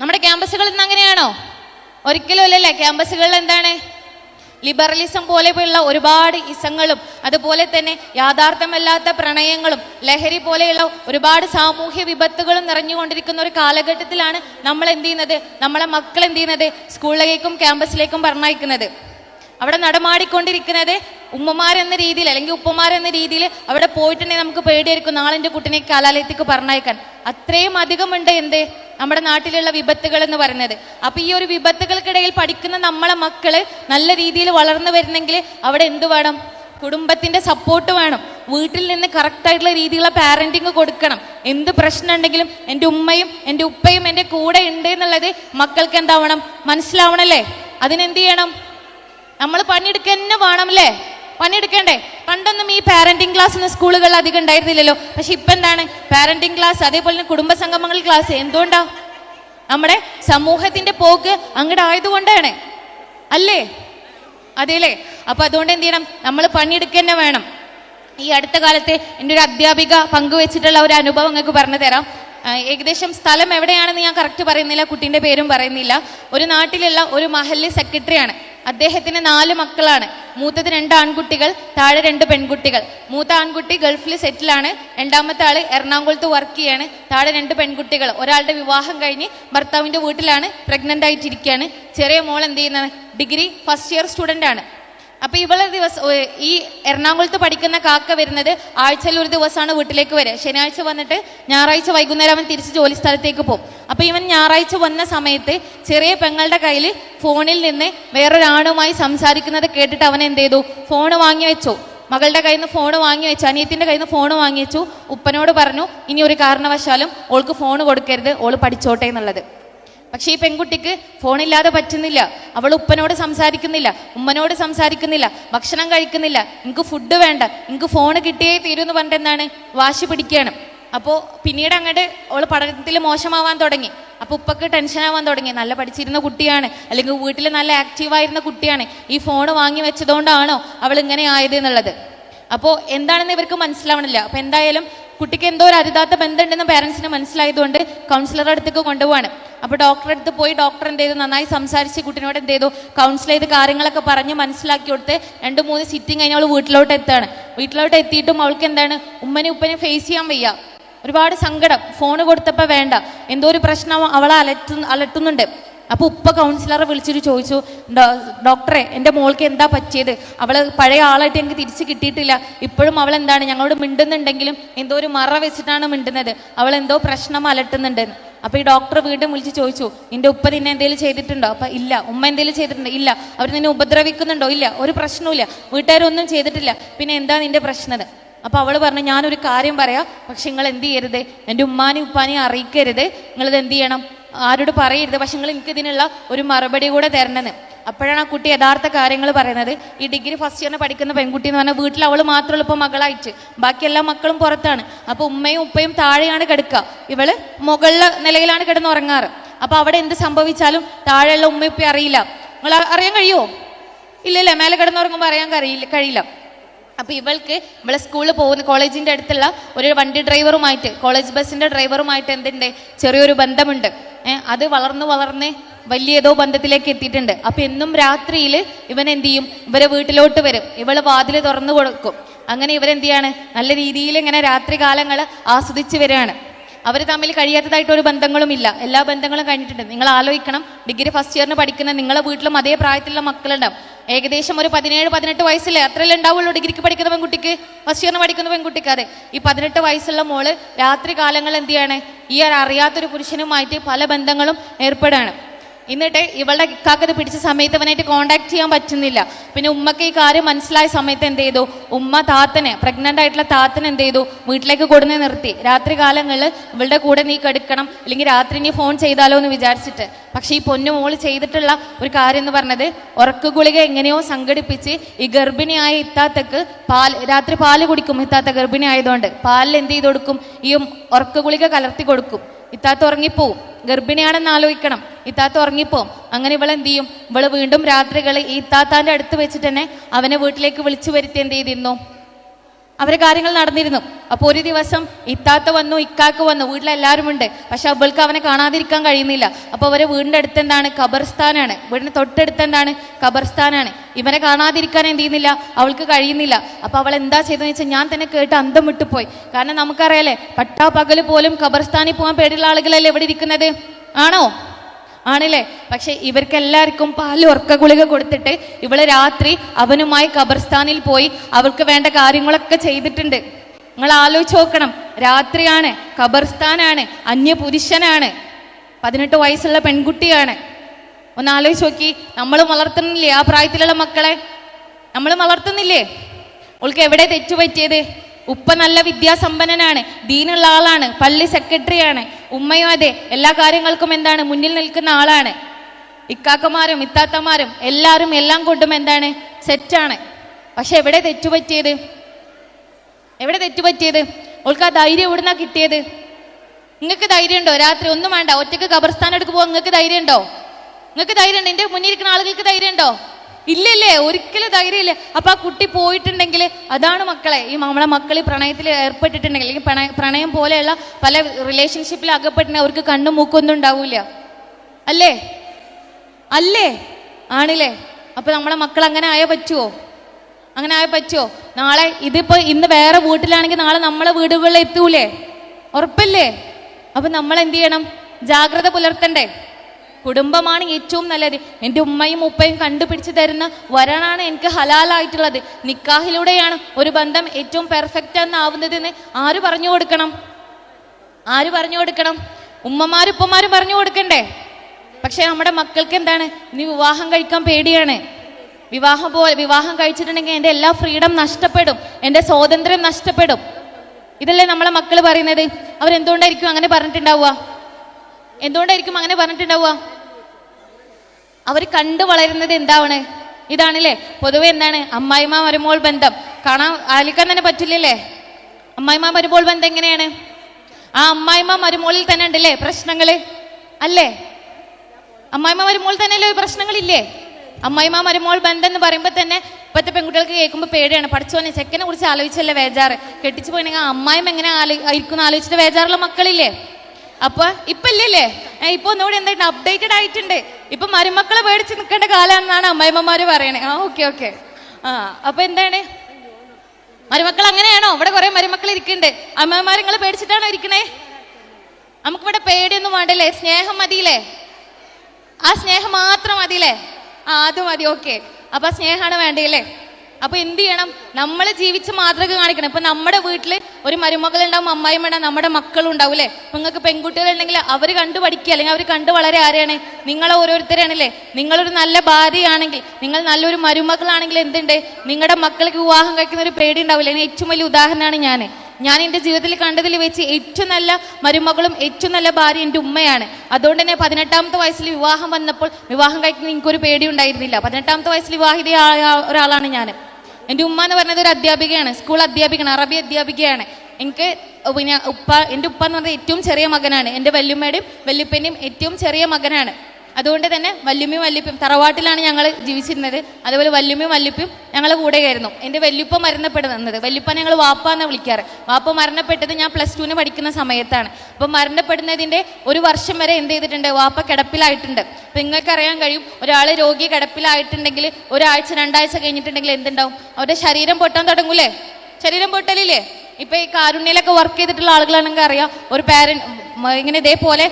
നമ്മുടെ ക്യാമ്പസുകൾ ഇന്ന് അങ്ങനെയാണോ ഒരിക്കലും അല്ലല്ലേ? ക്യാമ്പസുകളിൽ എന്താണ്? ലിബറലിസം പോലെയുള്ള ഒരുപാട് ഇസങ്ങളും അതുപോലെ തന്നെ യാഥാർത്ഥ്യമല്ലാത്ത പ്രണയങ്ങളും ലഹരി പോലെയുള്ള ഒരുപാട് സാമൂഹ്യ വിപത്തുകളും നിറഞ്ഞുകൊണ്ടിരിക്കുന്ന ഒരു കാലഘട്ടത്തിലാണ് നമ്മൾ എന്ത് ചെയ്യുന്നത്? നമ്മളെ മക്കൾ എന്ത് ചെയ്യുന്നത്? സ്കൂളിലേക്കും ക്യാമ്പസിലേക്കും പറഞ്ഞയക്കുന്നത്. അവിടെ നടമാടിക്കൊണ്ടിരിക്കുന്നത് ഉമ്മമാരെന്ന രീതിയിൽ അല്ലെങ്കിൽ ഉപ്പമാരെന്ന രീതിയിൽ അവിടെ പോയിട്ടുണ്ടെങ്കിൽ നമുക്ക് പേടിയായിരിക്കും. നാളെ എന്റെ കുട്ടിനെ കലാലയത്തേക്ക് പറഞ്ഞയക്കാൻ. അത്രയും അധികമുണ്ട് എന്ത്? നമ്മുടെ നാട്ടിലുള്ള വിപത്തുകൾ എന്ന് പറയുന്നത്. അപ്പൊ ഈ ഒരു വിപത്തുകൾക്കിടയിൽ പഠിക്കുന്ന നമ്മളെ മക്കൾ നല്ല രീതിയിൽ വളർന്നു വരുന്നെങ്കിൽ അവിടെ എന്ത് വേണം? കുടുംബത്തിന്റെ സപ്പോർട്ട് വേണം. വീട്ടിൽ നിന്ന് കറക്റ്റ് ആയിട്ടുള്ള രീതിയിലുള്ള പാരന്റിങ് കൊടുക്കണം. എന്ത് പ്രശ്നം ഉണ്ടെങ്കിലും എന്റെ ഉമ്മയും എന്റെ ഉപ്പയും എന്റെ കൂടെ ഉണ്ട് എന്നുള്ളത് മക്കൾക്ക് എന്താവണം? മനസ്സിലാവണല്ലേ? അതിനെന്ത് ചെയ്യണം? നമ്മൾ പണിയെടുക്കുക തന്നെ വേണം അല്ലേ? പണിയെടുക്കണ്ടേ? പണ്ടൊന്നും ഈ പാരന്റിങ് ക്ലാസ് ഒന്നും സ്കൂളുകളിൽ അധികം ഉണ്ടായിരുന്നില്ലല്ലോ. പക്ഷെ ഇപ്പൊ എന്താണ്? പാരന്റിങ് ക്ലാസ് അതേപോലെ തന്നെ കുടുംബ സംഗമങ്ങൾ ക്ലാസ് എന്തുകൊണ്ടാ? നമ്മുടെ സമൂഹത്തിന്റെ പോക്ക് അങ്ങോട്ട് ആയതുകൊണ്ടാണ്. അല്ലേ? അതെല്ലേ അപ്പൊ അതുകൊണ്ട് എന്ത് ചെയ്യണം? നമ്മൾ പണിയെടുക്കന്നെ വേണം. ഈ അടുത്ത കാലത്തെ എന്റെ ഒരു അധ്യാപിക പങ്കുവെച്ചിട്ടുള്ള ഒരു അനുഭവം നിങ്ങൾക്ക് പറഞ്ഞു തരാം. ഏകദേശം സ്ഥലം എവിടെയാണെന്ന് ഞാൻ കറക്റ്റ് പറയുന്നില്ല കുട്ടീന്റെ പേരും പറയുന്നില്ല. ഒരു നാട്ടിലുള്ള ഒരു മഹല്ല് സെക്രട്ടറിയാണ് അദ്ദേഹത്തിന് നാല് മക്കളാണ്. മൂത്തത് രണ്ട് ആൺകുട്ടികൾ താഴെ രണ്ട് പെൺകുട്ടികൾ. മൂത്ത ആൺകുട്ടി ഗൾഫിൽ സെറ്റിലാണ്. രണ്ടാമത്തെ ആൾ എറണാകുളത്ത് വർക്ക് ചെയ്യാണ്. താഴെ രണ്ട് പെൺകുട്ടികൾ. ഒരാളുടെ വിവാഹം കഴിഞ്ഞ് ഭർത്താവിന്റെ വീട്ടിലാണ് പ്രഗ്നന്റ് ആയിട്ടിരിക്കുകയാണ് ചെറിയ മോൾ എന്ത് ചെയ്യുന്നത് ഡിഗ്രി ഫസ്റ്റ് ഇയർ സ്റ്റുഡന്റ് ആണ്. അപ്പൊ ഇവളെ ദിവസം ഈ എറണാകുളത്ത് പഠിക്കുന്ന കാക്ക വരുന്നത് ആഴ്ചയിൽ ഒരു ദിവസമാണ് വീട്ടിലേക്ക് വരിക ശനിയാഴ്ച വന്നിട്ട് ഞായറാഴ്ച വൈകുന്നേരം അവൻ തിരിച്ച് ജോലി സ്ഥലത്തേക്ക് പോകും. അപ്പൊ ഇവൻ ഞായറാഴ്ച വന്ന സമയത്ത് ചെറിയ പെങ്ങളുടെ കയ്യിൽ ഫോണിൽ നിന്ന് വേറൊരാണുമായി സംസാരിക്കുന്നത് കേട്ടിട്ട് അവൻ എന്ത് ചെയ്തു? ഫോൺ വാങ്ങി വെച്ചു. മകളുടെ കയ്യിൽ നിന്ന് ഫോൺ വാങ്ങി വെച്ചു. അനിയത്തിന്റെ കയ്യിൽ നിന്ന് ഫോൺ വാങ്ങി വെച്ചു. ഉപ്പനോട് പറഞ്ഞു ഇനി ഒരു കാരണവശാലും ഓൾക്ക് ഫോൺ കൊടുക്കരുത്. ഓൾ പഠിച്ചോട്ടെ എന്നുള്ളത്. പക്ഷേ ഈ പെൺകുട്ടിക്ക് ഫോണില്ലാതെ പറ്റുന്നില്ല. അവൾ ഉപ്പനോട് സംസാരിക്കുന്നില്ല ഉമ്മനോട് സംസാരിക്കുന്നില്ല ഭക്ഷണം കഴിക്കുന്നില്ല എനിക്ക് ഫുഡ് വേണ്ട എനിക്ക് ഫോൺ കിട്ടിയേ തീരൂ എന്ന് പറഞ്ഞിട്ട് എന്താണ് വാശി പിടിക്കുകയാണ്. അപ്പോൾ പിന്നീട് അങ്ങോട്ട് അവൾ പഠനത്തിൽ മോശമാവാൻ തുടങ്ങി. അപ്പോൾ ഉപ്പക്ക് ടെൻഷനാവാൻ തുടങ്ങി. നല്ല പഠിച്ചിരുന്ന കുട്ടിയാണ് അല്ലെങ്കിൽ വീട്ടിൽ നല്ല ആക്റ്റീവായിരുന്ന കുട്ടിയാണ് ഈ ഫോൺ വാങ്ങി വെച്ചതുകൊണ്ടാണോ അവൾ ഇങ്ങനെ ആയത് എന്നുള്ളത്. അപ്പോൾ എന്താണെന്ന് ഇവർക്ക് മനസ്സിലാവണില്ല. അപ്പൊ എന്തായാലും കുട്ടിക്ക് എന്തോ ഒരു അരുതാത്ത ബന്ധമുണ്ടെന്ന് പേരൻസിന് മനസ്സിലായതുകൊണ്ട് കൗൺസിലറുടെ അടുത്തേക്ക് കൊണ്ടുപോവാണ്. അപ്പോൾ ഡോക്ടറെ അടുത്ത് പോയി ഡോക്ടർ എന്ത് ചെയ്തു? നന്നായി സംസാരിച്ച് കുട്ടിനോട് എന്ത് ചെയ്തു? കൗൺസിൽ ചെയ്ത് കാര്യങ്ങളൊക്കെ പറഞ്ഞ് മനസ്സിലാക്കി കൊടുത്ത് രണ്ട് മൂന്ന് സിറ്റിംഗ് കഴിഞ്ഞ് അവൾ വീട്ടിലോട്ട് എത്താണ്. വീട്ടിലോട്ട് എത്തിയിട്ടും അവൾക്ക് എന്താണ്? ഉമ്മനെ ഉപ്പനെ ഫേസ് ചെയ്യാൻ വയ്യ. ഒരുപാട് സങ്കടം. ഫോൺ കൊടുത്തപ്പോൾ വേണ്ട. എന്തോ ഒരു പ്രശ്നം അവളെ അലട്ടു അലട്ടുന്നുണ്ട്. അപ്പൊ ഉപ്പ കൗൺസിലറെ വിളിച്ചിട്ട് ചോദിച്ചു "ഡോ- ഡോക്ടറെ എന്റെ മോൾക്ക് എന്താ പറ്റിയത്? അവൾ പഴയ ആളായിട്ട് എനിക്ക് തിരിച്ച് കിട്ടിയിട്ടില്ല. ഇപ്പോഴും അവൾ എന്താണ് ഞങ്ങളോട് മിണ്ടുന്നുണ്ടെങ്കിലും എന്തോ ഒരു മറ വെച്ചിട്ടാണ് മിണ്ടുന്നത്. അവൾ എന്തോ പ്രശ്നം അലട്ടുന്നുണ്ട്. അപ്പോൾ ഈ ഡോക്ടർ വീണ്ടും വിളിച്ച് ചോദിച്ചു നിന്റെ ഉപ്പ നിന്നെ എന്തെങ്കിലും ചെയ്തിട്ടുണ്ടോ? അപ്പൊ ഇല്ല ഉമ്മ എന്തെങ്കിലും ചെയ്തിട്ടുണ്ടോ. ഇല്ല അവർ നിന്നെ ഉപദ്രവിക്കുന്നുണ്ടോ? ഇല്ല ഒരു പ്രശ്നവുമില്ല വീട്ടുകാരൊന്നും ചെയ്തിട്ടില്ല. പിന്നെ എന്താ നിന്റെ പ്രശ്നത്? അപ്പൊ അവൾ പറഞ്ഞു ഞാനൊരു കാര്യം പറയാം. പക്ഷെ നിങ്ങൾ എന്ത് ചെയ്യരുത്? എന്റെ ഉമ്മാനെയും ഉപ്പാനെയും അറിയിക്കരുത്. നിങ്ങളിത് എന്ത് ചെയ്യണം? ആരോട് പറയരുത്. പക്ഷെ നിങ്ങൾ എനിക്ക് ഇതിനുള്ള ഒരു മറുപടി കൂടെ തരണമെന്ന് അപ്പോഴാണ് ആ കുട്ടി യഥാർത്ഥ കാര്യങ്ങൾ പറയുന്നത്. ഈ ഡിഗ്രി ഫസ്റ്റ് ഇയറിന് പഠിക്കുന്ന പെൺകുട്ടി എന്ന് പറഞ്ഞാൽ വീട്ടിൽ അവൾ മാത്രമുള്ള ഇപ്പോൾ മകളായിട്ട്. ബാക്കി എല്ലാ മക്കളും പുറത്താണ്. അപ്പോൾ ഉമ്മയും ഉപ്പയും താഴെയാണ് കിടക്കുക. ഇവൾ മുകളിലെ നിലയിലാണ് കിടന്ന് ഉറങ്ങാറ്. അപ്പൊ അവിടെ എന്ത് സംഭവിച്ചാലും താഴെയുള്ള ഉമ്മ ഉപ്പയും അറിയില്ല. നിങ്ങൾ അറിയാൻ കഴിയുമോ ഇല്ലല്ലേ മേലെ കിടന്നുറങ്ങുമ്പോൾ അറിയാൻ കഴിയില്ല കഴിയില്ല. അപ്പൊ ഇവൾക്ക് ഇവളെ സ്കൂളിൽ പോകുന്ന കോളേജിന്റെ അടുത്തുള്ള ഒരു വണ്ടി ഡ്രൈവറുമായിട്ട് കോളേജ് ബസ്സിന്റെ ഡ്രൈവറുമായിട്ട് എന്തുണ്ട്? ചെറിയൊരു ബന്ധമുണ്ട്. അത് വളർന്ന് വളർന്ന് വലിയതോ ബന്ധത്തിലേക്ക് എത്തിയിട്ടുണ്ട്. അപ്പൊ എന്നും രാത്രിയിൽ ഇവൻ എന്ത് ചെയ്യും? ഇവരെ വീട്ടിലോട്ട് വരും. ഇവൾ വാതിൽ തുറന്നു കൊടുക്കും. അങ്ങനെ ഇവരെന്ത് ചെയ്യാണ്? നല്ല രീതിയിൽ ഇങ്ങനെ രാത്രി കാലങ്ങൾ ആസ്വദിച്ച് വരികയാണ്. അവർ തമ്മിൽ കഴിയാത്തതായിട്ട് ഒരു ബന്ധങ്ങളും ഇല്ല. എല്ലാ ബന്ധങ്ങളും കഴിഞ്ഞിട്ടുണ്ട്. നിങ്ങൾ ആലോചിക്കണം. ഡിഗ്രി ഫസ്റ്റ് ഇയറിന് പഠിക്കുന്ന നിങ്ങളെ വീട്ടിലും അതേ പ്രായത്തിലുള്ള മക്കളുണ്ടാവും. ഏകദേശം ഒരു പതിനേഴ് പതിനെട്ട് വയസ്സിലെ അത്രയല്ലേ ഉണ്ടാവുള്ളൂ ഡിഗ്രിക്ക് പഠിക്കുന്ന പെൺകുട്ടിക്ക്. ഫസ്റ്റ് ഇയറിന് പഠിക്കുന്ന പെൺകുട്ടിക്ക്. അതെ. ഈ പതിനെട്ട് വയസ്സുള്ള മോൾ രാത്രി കാലങ്ങൾ എന്ത് ചെയ്യാണ്? ഈ അറിയാത്തൊരു പുരുഷനുമായിട്ട് പല ബന്ധങ്ങളും ഏർപ്പെടുകയാണ്. എന്നിട്ട് ഇവളുടെ ഇക്കാക്കത് പിടിച്ച സമയത്ത് ഇവനായിട്ട് കോണ്ടാക്ട് ചെയ്യാൻ പറ്റുന്നില്ല. പിന്നെ ഉമ്മക്ക് ഈ കാര്യം മനസ്സിലായ സമയത്ത് എന്ത് ചെയ്തു? ഉമ്മ താത്തനെ പ്രഗ്നന്റ് ആയിട്ടുള്ള താത്തനെ എന്ത് ചെയ്തു? വീട്ടിലേക്ക് കൊടുന്നേ നിർത്തി. രാത്രി കാലങ്ങളിൽ ഇവളുടെ കൂടെ നീ കെടുക്കണം അല്ലെങ്കിൽ രാത്രി നീ ഫോൺ ചെയ്താലോ എന്ന് വിചാരിച്ചിട്ട്. പക്ഷേ ഈ പൊന്നു മോൾ ചെയ്തിട്ടുള്ള ഒരു കാര്യം എന്ന് പറഞ്ഞത് ഉറക്ക ഗുളിക എങ്ങനെയോ സംഘടിപ്പിച്ച് ഈ ഗർഭിണിയായ ഇത്താത്തക്ക് പാൽ രാത്രി പാൽ കുടിക്കും ഇത്താത്ത ഗർഭിണി ആയതുകൊണ്ട് പാലിൽ എന്ത് ചെയ്ത് കൊടുക്കും? ഈ ഉറക്ക ഗുളിക കലർത്തി കൊടുക്കും. ഇത്താത്ത ഉറങ്ങിപ്പോവും ഗർഭിണിയാണെന്ന് ആലോചിക്കണം. ഇത്താത്ത ഉറങ്ങിപ്പോവും അങ്ങനെ ഇവൾ എന്ത് ചെയ്യും? ഇവൾ വീണ്ടും രാത്രികൾ ഈ ഇത്താത്താന്റെ അടുത്ത് വെച്ചിട്ട് തന്നെ അവനെ വീട്ടിലേക്ക് വിളിച്ചു വരുത്തി എന്ത് ചെയ്തിരുന്നു? അവരെ കാര്യങ്ങൾ നടന്നിരുന്നു. അപ്പോൾ ഒരു ദിവസം ഇത്താത്ത വന്നു ഇക്കാക്ക് വന്നു. വീട്ടിലെല്ലാവരും ഉണ്ട് പക്ഷെ അവൾക്ക് അവനെ കാണാതിരിക്കാൻ കഴിയുന്നില്ല. അപ്പോൾ അവരെ വീടിന്റെ അടുത്ത് എന്താണ് ഖബർസ്ഥാനാണ്. വീടിന്റെ തൊട്ടടുത്ത് എന്താണ് ഖബർസ്ഥാനാണ്. ഇവനെ കാണാതിരിക്കാൻ എന്ത് ചെയ്യുന്നില്ല? അവൾക്ക് കഴിയുന്നില്ല. അപ്പോൾ അവൾ എന്താ ചെയ്തതെന്ന് വെച്ചാൽ ഞാൻ തന്നെ കേട്ട് അന്തം വിട്ടുപോയി. കാരണം നമുക്കറിയാലേ പട്ടാ പകൽ പോലും ഖബർസ്ഥാനിൽ പോകാൻ പേടിയുള്ള ആളുകളല്ലേ ഇവിടെ ഇരിക്കുന്നത്? ആണോ? ആണല്ലേ? പക്ഷെ ഇവർക്ക് എല്ലാവർക്കും പാൽ ഉറക്ക ഗുളിക കൊടുത്തിട്ട് ഇവൾ രാത്രി അവനുമായി ഖബർസ്ഥാനിൽ പോയി അവർക്ക് വേണ്ട കാര്യങ്ങളൊക്കെ ചെയ്തിട്ടുണ്ട്. നിങ്ങൾ ആലോചിച്ച് നോക്കണം. രാത്രിയാണ് ഖബർസ്ഥാനാണ് അന്യപുരുഷനാണ് പതിനെട്ട് വയസ്സുള്ള പെൺകുട്ടിയാണ്. ഒന്ന് ആലോചിച്ച് നോക്കി. നമ്മൾ വളർത്തുന്നില്ലേ ആ പ്രായത്തിലുള്ള മക്കളെ? നമ്മൾ വളർത്തുന്നില്ലേ? അവൾക്ക് എവിടെ തെറ്റുപറ്റിയത്? ഉപ്പ നല്ല വിദ്യാസമ്പന്നനാണ് ദീനുള്ള ആളാണ് പള്ളി സെക്രട്ടറിയാണ്. ഉമ്മയും അതെ എല്ലാ കാര്യങ്ങൾക്കും എന്താണ്? മുന്നിൽ നിൽക്കുന്ന ആളാണ്. ഇക്കാക്കമാരും ഇത്താത്തമാരും എല്ലാവരും എല്ലാം കൊണ്ടും എന്താണ്? സെറ്റാണ് പക്ഷെ എവിടെ തെറ്റുപറ്റിയത് എവിടെ തെറ്റുപറ്റിയത് ഓൾക്ക് ആ ധൈര്യം എവിടുന്നാ കിട്ടിയത്? നിങ്ങൾക്ക് ധൈര്യം ഉണ്ടോ രാത്രി ഒന്നും വേണ്ട ഒറ്റയ്ക്ക് കബർസ്ഥാനെടുക്ക് പോകാൻ നിങ്ങൾക്ക് ധൈര്യം ഉണ്ടോ നിങ്ങൾക്ക് ധൈര്യം ഉണ്ടോ എന്റെ മുന്നിൽ ഇരിക്കുന്ന ആളുകൾക്ക് ധൈര്യം ഉണ്ടോ ഇല്ലല്ലേ ഒരിക്കലും ധൈര്യമില്ല. അപ്പൊ ആ കുട്ടി പോയിട്ടുണ്ടെങ്കിൽ അതാണ് മക്കളെ. ഈ നമ്മളെ മക്കൾ പ്രണയത്തിൽ ഏർപ്പെട്ടിട്ടുണ്ടെങ്കിൽ അല്ലെങ്കിൽ പ്രണയ പ്രണയം പോലെയുള്ള പല റിലേഷൻഷിപ്പിൽ അകപ്പെട്ടിട്ടുണ്ടെങ്കിൽ അവർക്ക് കണ്ണും മൂക്കൊന്നും ഉണ്ടാവൂല അല്ലേ? അല്ലേ? ആണില്ലേ? അപ്പൊ നമ്മളെ മക്കൾ അങ്ങനെ ആയ പറ്റുമോ അങ്ങനെ ആയ പറ്റുമോ നാളെ ഇതിപ്പോ ഇന്ന് വേറെ വീട്ടിലാണെങ്കിൽ നാളെ നമ്മളെ വീടുകളിൽ എത്തൂലേ? ഉറപ്പല്ലേ? അപ്പൊ നമ്മൾ എന്ത് ചെയ്യണം? ജാഗ്രത പുലർത്തണ്ടേ? കുടുംബമാണ് ഏറ്റവും നല്ലത്. എന്റെ ഉമ്മയും ഉപ്പയും കണ്ടുപിടിച്ച് തരുന്ന വരണാണ് എനിക്ക് ഹലാലായിട്ടുള്ളത്. നിക്കാഹിലൂടെയാണ് ഒരു ബന്ധം ഏറ്റവും പെർഫെക്റ്റ് എന്നാവുന്നതെന്ന് ആര് പറഞ്ഞു കൊടുക്കണം? ആര് പറഞ്ഞു കൊടുക്കണം? ഉമ്മമാരും ഉപ്പമാരും പറഞ്ഞു കൊടുക്കണ്ടേ? പക്ഷെ നമ്മുടെ മക്കൾക്ക് എന്താണ്? നീ വിവാഹം കഴിക്കാൻ പേടിയാണ്. വിവാഹം പോ വിവാഹം കഴിച്ചിട്ടുണ്ടെങ്കിൽ എന്റെ എല്ലാ ഫ്രീഡം നഷ്ടപ്പെടും. എന്റെ സ്വാതന്ത്ര്യം നഷ്ടപ്പെടും. ഇതല്ലേ നമ്മളെ മക്കൾ പറയുന്നത്? അവരെന്തുകൊണ്ടായിരിക്കും അങ്ങനെ പറഞ്ഞിട്ടുണ്ടാവുക? എന്തുകൊണ്ടായിരിക്കും അങ്ങനെ പറഞ്ഞിട്ടുണ്ടാവുക? അവർ കണ്ടു വളരുന്നത് എന്താണ് ഇതാണല്ലേ? പൊതുവെ എന്താണ്? അമ്മായിമാ വരുമ്പോൾ ബന്ധം. കാണാൻ ആലിക്കാൻ തന്നെ പറ്റില്ലല്ലേ? അമ്മായിമാ വരുമ്പോൾ ബന്ധം എങ്ങനെയാണ്? ആ അമ്മായിമ മരുമോളിൽ തന്നെ ഉണ്ടല്ലേ പ്രശ്നങ്ങൾ? അല്ലേ? അമ്മായിമ മരുമോൾ തന്നെയല്ലേ പ്രശ്നങ്ങളില്ലേ? അമ്മായിമ മരുമോൾ ബന്ധം എന്ന് പറയുമ്പോൾ തന്നെ ഇപ്പോഴത്തെ പെൺകുട്ടികൾക്ക് കേൾക്കുമ്പോൾ പേടിയാണ്. പഠിച്ചോനെ ചെക്കനെ കുറിച്ച് ആലോചിച്ചല്ലേ വേജാറ് കെട്ടിച്ചു പോയിണെങ്കിൽ അമ്മായിമ എങ്ങനെ ആയിരിക്കും ആലോചിച്ചിട്ട് വേജാറുള്ള മക്കളില്ലേ? അപ്പൊ ഇപ്പൊ ഇല്ലല്ലേ ഇപ്പൊ ഒന്നുകൂടി എന്തായിട്ട് അപ്ഡേറ്റഡ് ആയിട്ടുണ്ട്. ഇപ്പൊ മരുമക്കളെ മേടിച്ച് നിൽക്കേണ്ട കാലാണെന്നാണ് അമ്മായിമ്മമാര് പറയണേ. ആ ഓക്കെ ഓക്കെ. ആ അപ്പൊ എന്താണ്? മരുമക്കൾ അങ്ങനെയാണോ? ഇവിടെ കുറെ മരുമക്കൾ ഇരിക്കുന്നുണ്ട്. അമ്മമാർ നിങ്ങൾ പേടിച്ചിട്ടാണോ ഇരിക്കണേ? നമുക്കിവിടെ പേടിയൊന്നും വേണ്ടല്ലേ? സ്നേഹം മതിയില്ലേ? ആ സ്നേഹം മാത്രം മതിയില്ലേ? ആ അത് മതി ഓക്കെ. അപ്പൊ സ്നേഹമാണ് വേണ്ടല്ലേ അപ്പൊ എന്ത് ചെയ്യണം? നമ്മൾ ജീവിച്ച മാതൃക കാണിക്കണം. ഇപ്പൊ നമ്മുടെ വീട്ടിൽ ഒരു മരുമകൾ ഉണ്ടാവും അമ്മായിമ്മ ഉണ്ടാവും നമ്മുടെ മക്കളും ഉണ്ടാവും അല്ലേ? അപ്പൊ നിങ്ങൾക്ക് പെൺകുട്ടികളുണ്ടെങ്കിൽ അവർ കണ്ടു പഠിക്കുക. അല്ലെങ്കിൽ അവർ കണ്ടു വളരെ ആരെയാണ്? നിങ്ങളെ ഓരോരുത്തരാണല്ലേ നിങ്ങളൊരു നല്ല ഭാര്യയാണെങ്കിൽ നിങ്ങൾ നല്ലൊരു മരുമകളാണെങ്കിൽ എന്തുണ്ട്? നിങ്ങളുടെ മക്കൾക്ക് വിവാഹം കഴിക്കുന്ന ഒരു പേടി ഉണ്ടാവില്ല. ഏറ്റവും വലിയ ഉദാഹരണമാണ് ഞാൻ ഞാൻ എന്റെ ജീവിതത്തിൽ കണ്ടതിൽ വെച്ച് ഏറ്റവും നല്ല മരുമകളും ഏറ്റവും നല്ല ഭാര്യ എന്റെ ഉമ്മയാണ്. അതുകൊണ്ട് തന്നെ പതിനെട്ടാമത്തെ വയസ്സിൽ വിവാഹം വന്നപ്പോൾ വിവാഹം കഴിക്കുന്ന എനിക്കൊരു പേടി ഉണ്ടായിരുന്നില്ല. പതിനെട്ടാമത്തെ വയസ്സിൽ വിവാഹിതയായ ഒരാളാണ് ഞാൻ എന്റെ ഉമ്മ എന്ന് പറഞ്ഞത് ഒരു അധ്യാപികയാണ്. സ്കൂൾ അധ്യാപികയാണ്. അറബി അധ്യാപികയാണ്. എനിക്ക് പിന്നെ ഉപ്പ എന്റെ ഉപ്പ എന്ന് പറഞ്ഞാൽ ഏറ്റവും ചെറിയ മകനാണ്. എന്റെ വല്യുമ്മയുടെയും വല്യുപ്പന്റെയും ഏറ്റവും ചെറിയ മകനാണ്. അതുകൊണ്ട് തന്നെ വല്യമ്മയും വല്യപ്പും തറവാട്ടിലാണ് ഞങ്ങൾ ജീവിച്ചിരുന്നത്. അതുപോലെ വല്യമ്മയും വല്യപ്പും ഞങ്ങളെ കൂടെയായിരുന്നു. എന്റെ വല്യപ്പ മരണപ്പെടുന്നത്. വല്യപ്പ ഞങ്ങൾ വാപ്പ എന്ന് വിളിക്കാറ്. വാപ്പ മരണപ്പെട്ടത് ഞാൻ പ്ലസ് ടുവിന് പഠിക്കുന്ന സമയത്താണ്. അപ്പം മരണപ്പെടുന്നതിന്റെ ഒരു വർഷം വരെ എന്ത് ചെയ്തിട്ടുണ്ട്? വാപ്പ കിടപ്പിലായിട്ടുണ്ട്. അപ്പം നിങ്ങൾക്കറിയാൻ കഴിയും ഒരാൾ രോഗി കിടപ്പിലായിട്ടുണ്ടെങ്കിൽ ഒരാഴ്ച രണ്ടാഴ്ച കഴിഞ്ഞിട്ടുണ്ടെങ്കിൽ എന്തുണ്ടാവും? അവരുടെ ശരീരം പൊട്ടാൻ തുടങ്ങൂലേ? ശരീരം പൊട്ടലില്ലേ? ഇപ്പൊ ഈ കാരുണ്യയിലൊക്കെ വർക്ക് ചെയ്തിട്ടുള്ള ആളുകളാണെങ്കിൽ അറിയാം. ഒരു പാരൻ ഇങ്ങനെ ഇതേപോലെ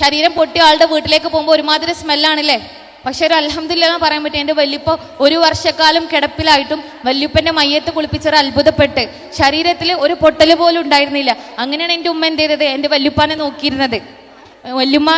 ശരീരം പൊട്ടിയ ആളുടെ വീട്ടിലേക്ക് പോകുമ്പോൾ ഒരുമാതിരി സ്മെല്ലാണല്ലേ? പക്ഷെ ഒരു അലഹമില്ല പറയാൻ പറ്റും എന്റെ വല്യപ്പ ഒരു വർഷക്കാലം കിടപ്പിലായിട്ടും വല്യപ്പന്റെ മയ്യത്ത് കുളിപ്പിച്ചൊരു അത്ഭുതപ്പെട്ട് ശരീരത്തിൽ ഒരു പൊട്ടൽ പോലും ഉണ്ടായിരുന്നില്ല. അങ്ങനെയാണ് എന്റെ ഉമ്മ എന്ത് ചെയ്തത്? എന്റെ വല്യപ്പാനെ നോക്കിയിരുന്നത്. വല്യമ്മ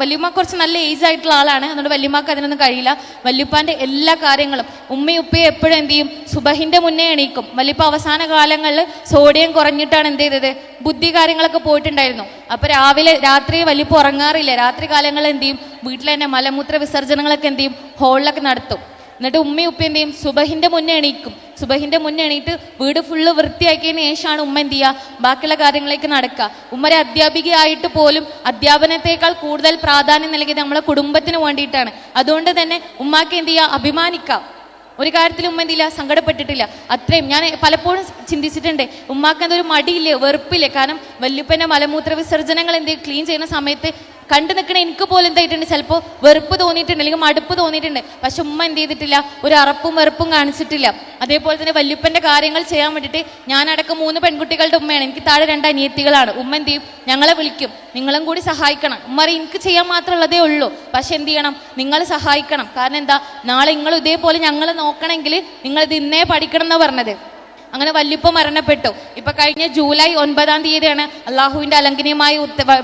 വല്യമ്മ കുറച്ച് നല്ല ഏജ് ആയിട്ടുള്ള ആളാണ്. അതുകൊണ്ട് വല്യമ്മക്ക് അതിനൊന്നും കഴിയില്ല. വല്യപ്പാന്റെ എല്ലാ കാര്യങ്ങളും ഉമ്മയും ഉപ്പയും എപ്പോഴും എന്ത് ചെയ്യും? സുബഹിന്റെ മുന്നേ എണീക്കും. വല്യപ്പ അവസാന കാലങ്ങളിൽ സോഡിയം കുറഞ്ഞിട്ടാണ് എന്ത് ചെയ്തത്? ബുദ്ധി കാര്യങ്ങളൊക്കെ പോയിട്ടുണ്ടായിരുന്നു. അപ്പൊ രാവിലെ രാത്രി വല്യപ്പ ഉറങ്ങാറില്ല. രാത്രി കാലങ്ങളിൽ എന്ത് ചെയ്യും? വീട്ടിൽ തന്നെ മലമൂത്ര വിസർജനങ്ങളൊക്കെ എന്ത് ചെയ്യും? ഹോളിലൊക്കെ നടത്തും. എന്നിട്ട് ഉമ്മയും ഉപ്പ എന്ത് ചെയ്യും? സുബഹിന്റെ മുന്നേ എണീക്കും. സുബഹിന്റെ മുന്നേ എണീറ്റ് വീട് ഫുള്ള് വൃത്തിയാക്കിയതിന് ശേഷമാണ് ഉമ്മ എന്ത് ചെയ്യുക? ബാക്കിയുള്ള കാര്യങ്ങളിലേക്ക് നടക്കുക. ഉമ്മ ഒരു അധ്യാപികയായിട്ട് പോലും അധ്യാപനത്തെക്കാൾ കൂടുതൽ പ്രാധാന്യം നൽകിയത് നമ്മളെ കുടുംബത്തിന് വേണ്ടിയിട്ടാണ്. അതുകൊണ്ട് തന്നെ ഉമ്മാക്ക് എന്ത് ചെയ്യുക? അഭിമാനിക്കാം. ഒരു കാര്യത്തിൽ ഉമ്മ എന്തില്ല സങ്കടപ്പെട്ടിട്ടില്ല. അത്രയും. ഞാൻ പലപ്പോഴും ചിന്തിച്ചിട്ടുണ്ട് ഉമ്മാക്ക് എന്തൊരു മടിയില്ലേ? വെറുപ്പില്ലേ? കാരണം വല്യുപ്പന്റെ മലമൂത്ര വിസർജനങ്ങൾ എന്ത് ക്ലീൻ ചെയ്യുന്ന സമയത്ത് കണ്ടു നിൽക്കണ എനിക്ക് പോലും എന്തായിട്ടുണ്ട് ചിലപ്പോൾ വെറുപ്പ് തോന്നിയിട്ടുണ്ട് അല്ലെങ്കിൽ മടുപ്പ് തോന്നിയിട്ടുണ്ട്. പക്ഷെ ഉമ്മ എന്ത് ചെയ്തിട്ടില്ല? ഒരു അറപ്പും വെറുപ്പും കാണിച്ചിട്ടില്ല. അതേപോലെ തന്നെ വല്യപ്പന്റെ കാര്യങ്ങൾ ചെയ്യാൻ വേണ്ടിയിട്ട് ഞാനടക്കം മൂന്ന് പെൺകുട്ടികളുടെ ഉമ്മയാണ്. എനിക്ക് താഴെ രണ്ട് അനിയത്തികളാണ്. ഉമ്മ എന്ത് ചെയ്യും? ഞങ്ങളെ വിളിക്കും. നിങ്ങളും കൂടി സഹായിക്കണം. ഉമ്മ എനിക്ക് ചെയ്യാൻ മാത്രമുള്ളതേ ഉള്ളൂ. പക്ഷെ എന്ത് ചെയ്യണം? നിങ്ങൾ സഹായിക്കണം. കാരണം എന്താ? നാളെ നിങ്ങൾ ഇതേപോലെ ഞങ്ങൾ നോക്കണമെങ്കിൽ നിങ്ങൾ ഇത് ഇന്നേ പഠിക്കണം എന്നാണ് പറഞ്ഞത്. അങ്ങനെ വല്യപ്പ മരണപ്പെട്ടു. ഇപ്പൊ കഴിഞ്ഞ ജൂലൈ ഒൻപതാം തീയതിയാണ് അള്ളാഹുവിന്റെ അലങ്കനീയമായ